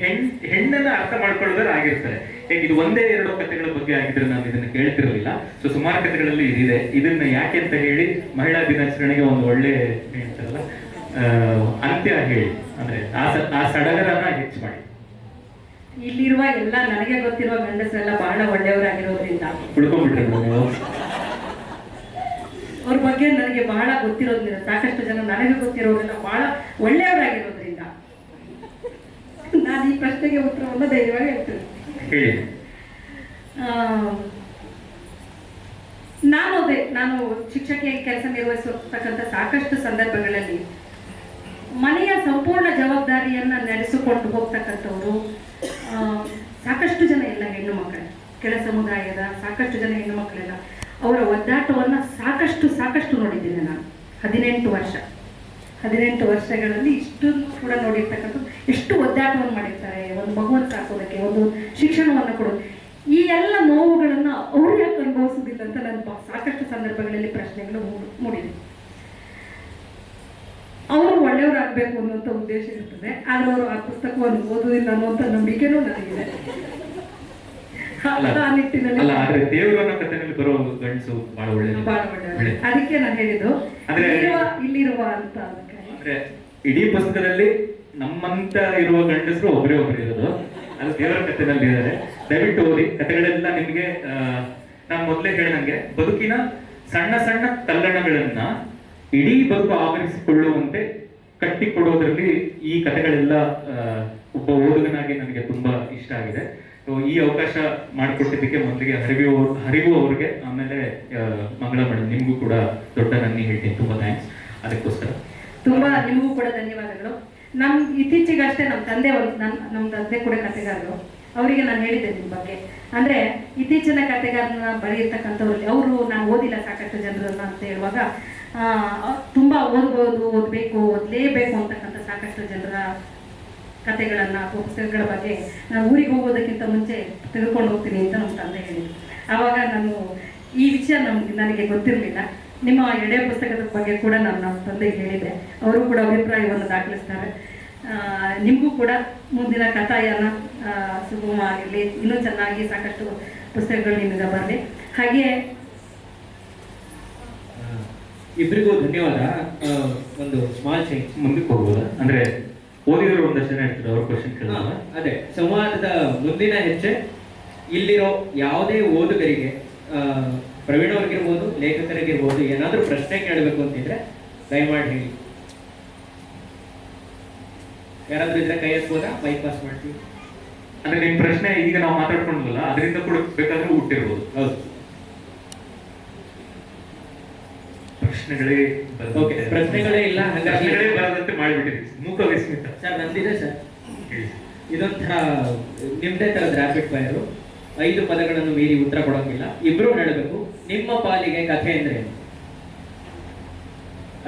ಹೆಣ್ ಹೆಣ್ಣನ್ನ ಅರ್ಥ ಮಾಡ್ಕೊಳ್ಳೋದ್ರ ಆಗಿರ್ತಾರೆ. ಇದು ಒಂದೇ ಎರಡು ಕಥೆಗಳ ಬಗ್ಗೆ ಆಗಿದ್ರೆ ನಾನು ಇದನ್ನ ಕೇಳ್ತಿರಲಿಲ್ಲ ಸೊ ಸುಮಾರು ಕಥೆಗಳಲ್ಲಿ ಇದಿದೆ. ಇದನ್ನ ಯಾಕೆ ಅಂತ ಹೇಳಿ ಮಹಿಳಾ ದಿನಾಚರಣೆಗೆ ಒಂದು ಒಳ್ಳೆ ಹೇಳ್ತಾರಲ್ಲ ಅಂತ್ಯ ಹೇಳಿ. ಅಂದ್ರೆ ಆ ಸಡಗರನ ಹೆಚ್ಚು ಮಾಡಿ. ಇಲ್ಲಿರುವ ಎಲ್ಲ ನನಗೆ ಗೊತ್ತಿರುವ ಗಂಡಸರೆಲ್ಲ ಬಹಳ ಒಳ್ಳೆಯವರಾಗಿರೋದ್ರಿಂದ. ಉಳ್ಕೊಂಡ್ಬಿಟ್ರೆ ಅವ್ರ ಬಗ್ಗೆ ನನಗೆ ಬಹಳ ಗೊತ್ತಿರೋದ್ರಿಂದ ಸಾಕಷ್ಟು ಜನ ನನಗೆ ಗೊತ್ತಿರೋರೆಲ್ಲ ಬಹಳ ಒಳ್ಳೆಯವರಾಗಿರೋದ್ರಿಂದ ನಾನು ಈ ಪ್ರಶ್ನೆಗೆ ಉತ್ತರವನ್ನು ಧೈರ್ಯವಾಗಿ ಹೇಳ್ತೀನಿ. ನಾನು ಅದೇ ನಾನು ಶಿಕ್ಷಕಿಯಾಗಿ ಕೆಲಸ ನಿರ್ವಹಿಸತಕ್ಕಂಥ ಸಾಕಷ್ಟು ಸಂದರ್ಭಗಳಲ್ಲಿ ಮನೆಯ ಸಂಪೂರ್ಣ ಜವಾಬ್ದಾರಿಯನ್ನ ನಡೆಸಿಕೊಂಡು ಹೋಗ್ತಕ್ಕಂಥವ್ರು ಸಾಕಷ್ಟು ಜನ ಇಲ್ಲ ಹೆಣ್ಣು ಮಕ್ಕಳು. ಕೆಳ ಸಮುದಾಯದ ಸಾಕಷ್ಟು ಜನ ಹೆಣ್ಣು ಮಕ್ಕಳೆಲ್ಲ ಅವರ ಒದ್ದಾಟವನ್ನು ಸಾಕಷ್ಟು ಸಾಕಷ್ಟು ನೋಡಿದ್ದೇನೆ ನಾನು. ಹದಿನೆಂಟು ವರ್ಷ. ಹದಿನೆಂಟು ವರ್ಷಗಳಲ್ಲಿ ಇಷ್ಟು ಕೂಡ ನೋಡಿರ್ತಕ್ಕಂಥದ್ದು, ಎಷ್ಟು ಒದ್ದಾಟವನ್ನು ಮಾಡಿರ್ತಾರೆ, ಒಂದು ಮಗುವನ್ನು ಸಾಕೋದಕ್ಕೆ ಒಂದು ಶಿಕ್ಷಣವನ್ನು ಕೊಡೋದು. ಈ ಎಲ್ಲ ನೋವುಗಳನ್ನು ಅವರು ಯಾಕೆ ಅನುಭವಿಸೋದಿಲ್ಲ ಅಂತ ನನ್ನ ಬ- ಸಾಕಷ್ಟು ಸಂದರ್ಭಗಳಲ್ಲಿ ಪ್ರಶ್ನೆಗಳು ಮೂಡ್- ಮೂಡಿದೆ. ಅವರು ಒಳ್ಳೆಯವರಾಗಬೇಕು ಅನ್ನುವಂಥ ಉದ್ದೇಶ ಇರ್ತದೆ, ಆದರೆ ಅವರು ಆ ಪುಸ್ತಕವನ್ನು ಓದುವುದಿಲ್ಲ ಅನ್ನುವಂಥ ನಂಬಿಕೆನೂ ನನಗಿದೆ. ಅಲ್ಲ ಆದ್ರೆ ದೇವರು ಅನ್ನೋ ಕಥೆನಲ್ಲಿ ಬರೋ ಗಂಡಸು ಬಹಳ ಒಳ್ಳೆಯದು ಅದಕ್ಕೆ ನಾನು ಹೇಳಿದ್ದು ಇಲ್ಲಿರುವ ಅಂತ ಅಂದ್ರೆ ಇಡೀ ಪುಸ್ತಕದಲ್ಲಿ ನಮ್ಮಂತ ಇರುವ ಗಂಡಸರು ಒಬ್ಬರೇ ಒಬ್ಬರು ಇರೋದು. ಅದು ದೇವರ ಕಥೆನಲ್ಲಿ ಇದ್ದಾರೆ ದಯವಿಟ್ಟು ಓದಿ ಕಥೆಗಳೆಲ್ಲ ನಿಮ್ಗೆ ನಾನು ಮೊದಲೇ ಹೇಳ್ದಂಗೆ ಬದುಕಿನ ಸಣ್ಣ ಸಣ್ಣ ತಲ್ಲಣಗಳನ್ನ ಇಡೀ ಬದುಕು ಆವರಿಸಿಕೊಳ್ಳುವಂತೆ ಕಟ್ಟಿಕೊಡೋದ್ರಲ್ಲಿ ಈ ಕಥೆಗಳೆಲ್ಲ ಒಬ್ಬ ಓದುಗನಾಗಿ ನನಗೆ ತುಂಬಾ ಇಷ್ಟ ಆಗಿದೆ. ಸೊ ಈ ಅವಕಾಶ ಮಾಡಿಕೊಟ್ಟಿದ್ದಕ್ಕೆ ಮೊದಲಿಗೆ ಹರಿವು ಹರಿವು ಅವ್ರಿಗೆ ಆಮೇಲೆ ಮಂಗಳ ಮೇಡಮ್ ನಿಮಗೂ ಕೂಡ ದೊಡ್ಡ ನನ್ನಿ ಹೇಳ್ತೀನಿ. ತುಂಬಾ ಥ್ಯಾಂಕ್ಸ್ ಅದಕ್ಕೋಸ್ಕರ. ತುಂಬಾ ನಿಮಗೂ ಕೂಡ ಧನ್ಯವಾದಗಳು. ನಮ್ ಇತ್ತೀಚೆಗಷ್ಟೇ ನಮ್ಮ ತಂದೆ ಒಂದು ನನ್ನ ನಮ್ಮ ತಂದೆ ಕೂಡ ಕಥೆಗಾರರು. ಅವರಿಗೆ ನಾನು ಹೇಳಿದ್ದೆ ನಿಮ್ಮ ಬಗ್ಗೆ. ಅಂದ್ರೆ ಇತ್ತೀಚಿನ ಕಥೆಗಾರನ ಬರೆಯಿರ್ತಕ್ಕಂಥವ್ರಲ್ಲಿ ಅವರು, ನಾನು ಓದಿಲ್ಲ ಸಾಕಷ್ಟು ಜನರನ್ನ ಅಂತ ಹೇಳುವಾಗ ತುಂಬಾ ಓದ್ಬೋದು, ಓದಬೇಕು, ಓದಲೇಬೇಕು ಅಂತಕ್ಕಂಥ ಸಾಕಷ್ಟು ಜನರ ಕಥೆಗಳನ್ನ ಅಥವಾ ಪುಸ್ತಕಗಳ ಬಗ್ಗೆ ನಾನು ಊರಿಗೆ ಹೋಗೋದಕ್ಕಿಂತ ಮುಂಚೆ ತೆಗೆದುಕೊಂಡು ಹೋಗ್ತೀನಿ ಅಂತ ನಮ್ಮ ತಂದೆ ಹೇಳಿದ್ರು. ಆವಾಗ ನಾನು ಈ ವಿಷಯ ನಮ್ಗೆ ನನಗೆ ಗೊತ್ತಿರಲಿಲ್ಲ. ನಿಮ್ಮ ಎಡೆ ಪುಸ್ತಕದ ಬಗ್ಗೆ ಕೂಡ ನಾನು ನಮ್ಮ ತಂದೆ ಹೇಳಿದೆ ಅವರು ಕೂಡ ಅಭಿಪ್ರಾಯವನ್ನು ದಾಖಲಿಸ್ತಾರೆ. ನಿಮಗೂ ಕೂಡ ಮುಂದಿನ ಕಥಾಯನ ಸುಗಮ ಆಗಿರಲಿ ಇನ್ನೂ ಚೆನ್ನಾಗಿ ಸಾಕಷ್ಟು ಪುಸ್ತಕಗಳು ನಿಮಗೆ ಬರಲಿ. ಹಾಗೆ ಇಬ್ಬರಿಗೂ ಇಬ್ರಿಗೂ ಧನ್ಯವಾದ. ಒಂದು ಸ್ಮಾಲ್ ಚೇಂಜ್ ಮುಂದಕ್ಕೆ ಹೋಗ್ಬೋದಾ? ಅಂದ್ರೆ ಓದಿದ್ರು ಒಂದಷ್ಟು ಜನ ಇರ್ತಾರೆ ಅವ್ರ ಕ್ವಶನ್ ಕೇಳೋಣ ಅದೇ. ಸಂವಾದದ ಮುಂದಿನ ಹೆಜ್ಜೆ ಇಲ್ಲಿರೋ ಯಾವುದೇ ಓದುಗರಿಗೆ ಪ್ರವೀಣ್ ಅವ್ರಿಗಿರ್ಬೋದು ಲೇಖಕರಿಗಿರ್ಬೋದು ಏನಾದರೂ ಪ್ರಶ್ನೆ ಕೇಳಬೇಕು ಅಂತಿದ್ರೆ ದಯಮಾಡಿ ಹೇಳಿ. ಯಾರಾದ್ರೂ ಇದ್ರೆ ಕೈ ಎತ್ಬೋದಾ? ಬೈಪಾಸ್ ಪಾಸ್ ಮಾಡ್ತೀವಿ. ಅಂದ್ರೆ ನಿಮ್ ಪ್ರಶ್ನೆ ಈಗ ನಾವು ಮಾತಾಡ್ಕೊಂಡ್ವಲ್ಲ ಅದರಿಂದ ಕೂಡ ಬೇಕಾದ್ರೆ ಹುಟ್ಟಿರ್ಬೋದು. ಹೌದು. ಪ್ರಶ್ನೆಗಳೇ ಓಕೆ ಪ್ರಶ್ನೆಗಳೇ ಇಲ್ಲ, ಹಾಗಾಗಿ- ಪ್ರಶ್ನೆಗಳೇ ಬರದಂತೆ ಮಾಡಿಬಿಟ್ಟಿರಿ ಮೂಕ ವಿಸ್ಮಿತ ಸರ್ ನಂದಿದೆ ಸರ್. ಇದೊಂಥರ ನಿಮ್ದೇ ತರದ ರ್ಯಾಪಿಡ್ ಫೈರು ಐದು ಪದಗಳನ್ನು ಮೀರಿ ಉತ್ತರ ಕೊಡೋಂಗಿಲ್ಲ. ಇಬ್ರು ಹೇಳಬೇಕು. ನಿಮ್ಮ ಪಾಲಿಗೆ ಕಥೆ ಅಂದ್ರೆ ಏನು?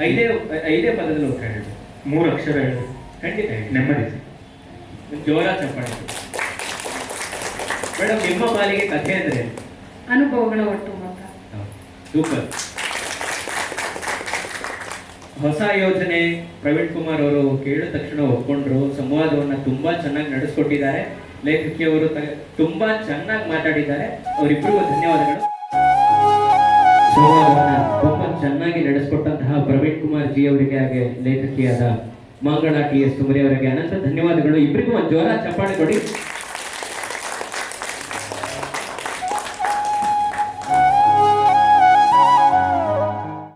ಐದೇ ಐದೇ ಪದದಲ್ಲಿ ಉತ್ತರ ಹೇಳಿ. ಮೂರು ಅಕ್ಷರ ಹೇಳಿ. ಖಂಡಿತ ಹೇಳಿ. ನೆಮ್ಮದಿ. ಜೋರ ಚಪ್ಪಾಳೆ. ಮೇಡಮ್ ನಿಮ್ಮ ಪಾಲಿಗೆ ಕಥೆ ಅಂದ್ರೆ ಏನು? ಅನುಭವಗಳ ಒಟ್ಟು ಮಾತ್ರ. ಸೂಪರ್. ಹೊಸ ಯೋಜನೆ ಪ್ರವೀಣ್ ಕುಮಾರ್ ಅವರು ಕೇಳಿದ ತಕ್ಷಣ ಒಪ್ಕೊಂಡ್ರು. ಸಂವಾದವನ್ನ ತುಂಬಾ ಚೆನ್ನಾಗಿ ನಡೆಸ್ಕೊಟ್ಟಿದ್ದಾರೆ. ಲೇಖಕಿಯವರು ತುಂಬಾ ಚೆನ್ನಾಗಿ ಮಾತಾಡಿದ್ದಾರೆ. ಅವರಿಬ್ಬರಿಗೂ ಧನ್ಯವಾದಗಳು. ತುಂಬಾ ಚೆನ್ನಾಗಿ ನಡೆಸ್ಕೊಟ್ಟಂತಹ ಪ್ರವೀಣ್ ಕುಮಾರ್ ಜಿ ಅವರಿಗೆ ಹಾಗೆ ಲೇಖಕಿಯಾದ ಮಂಗಳಾ ಟಿ ಎಸ್ ತುಮರಿ ಅವರಿಗೆ ಅನಂತ ಧನ್ಯವಾದಗಳು. ಇಬ್ಬರಿಗೂ ಒಂದು ಜೋರ ಚಪ್ಪಾಳೆ ಕೊಡಿ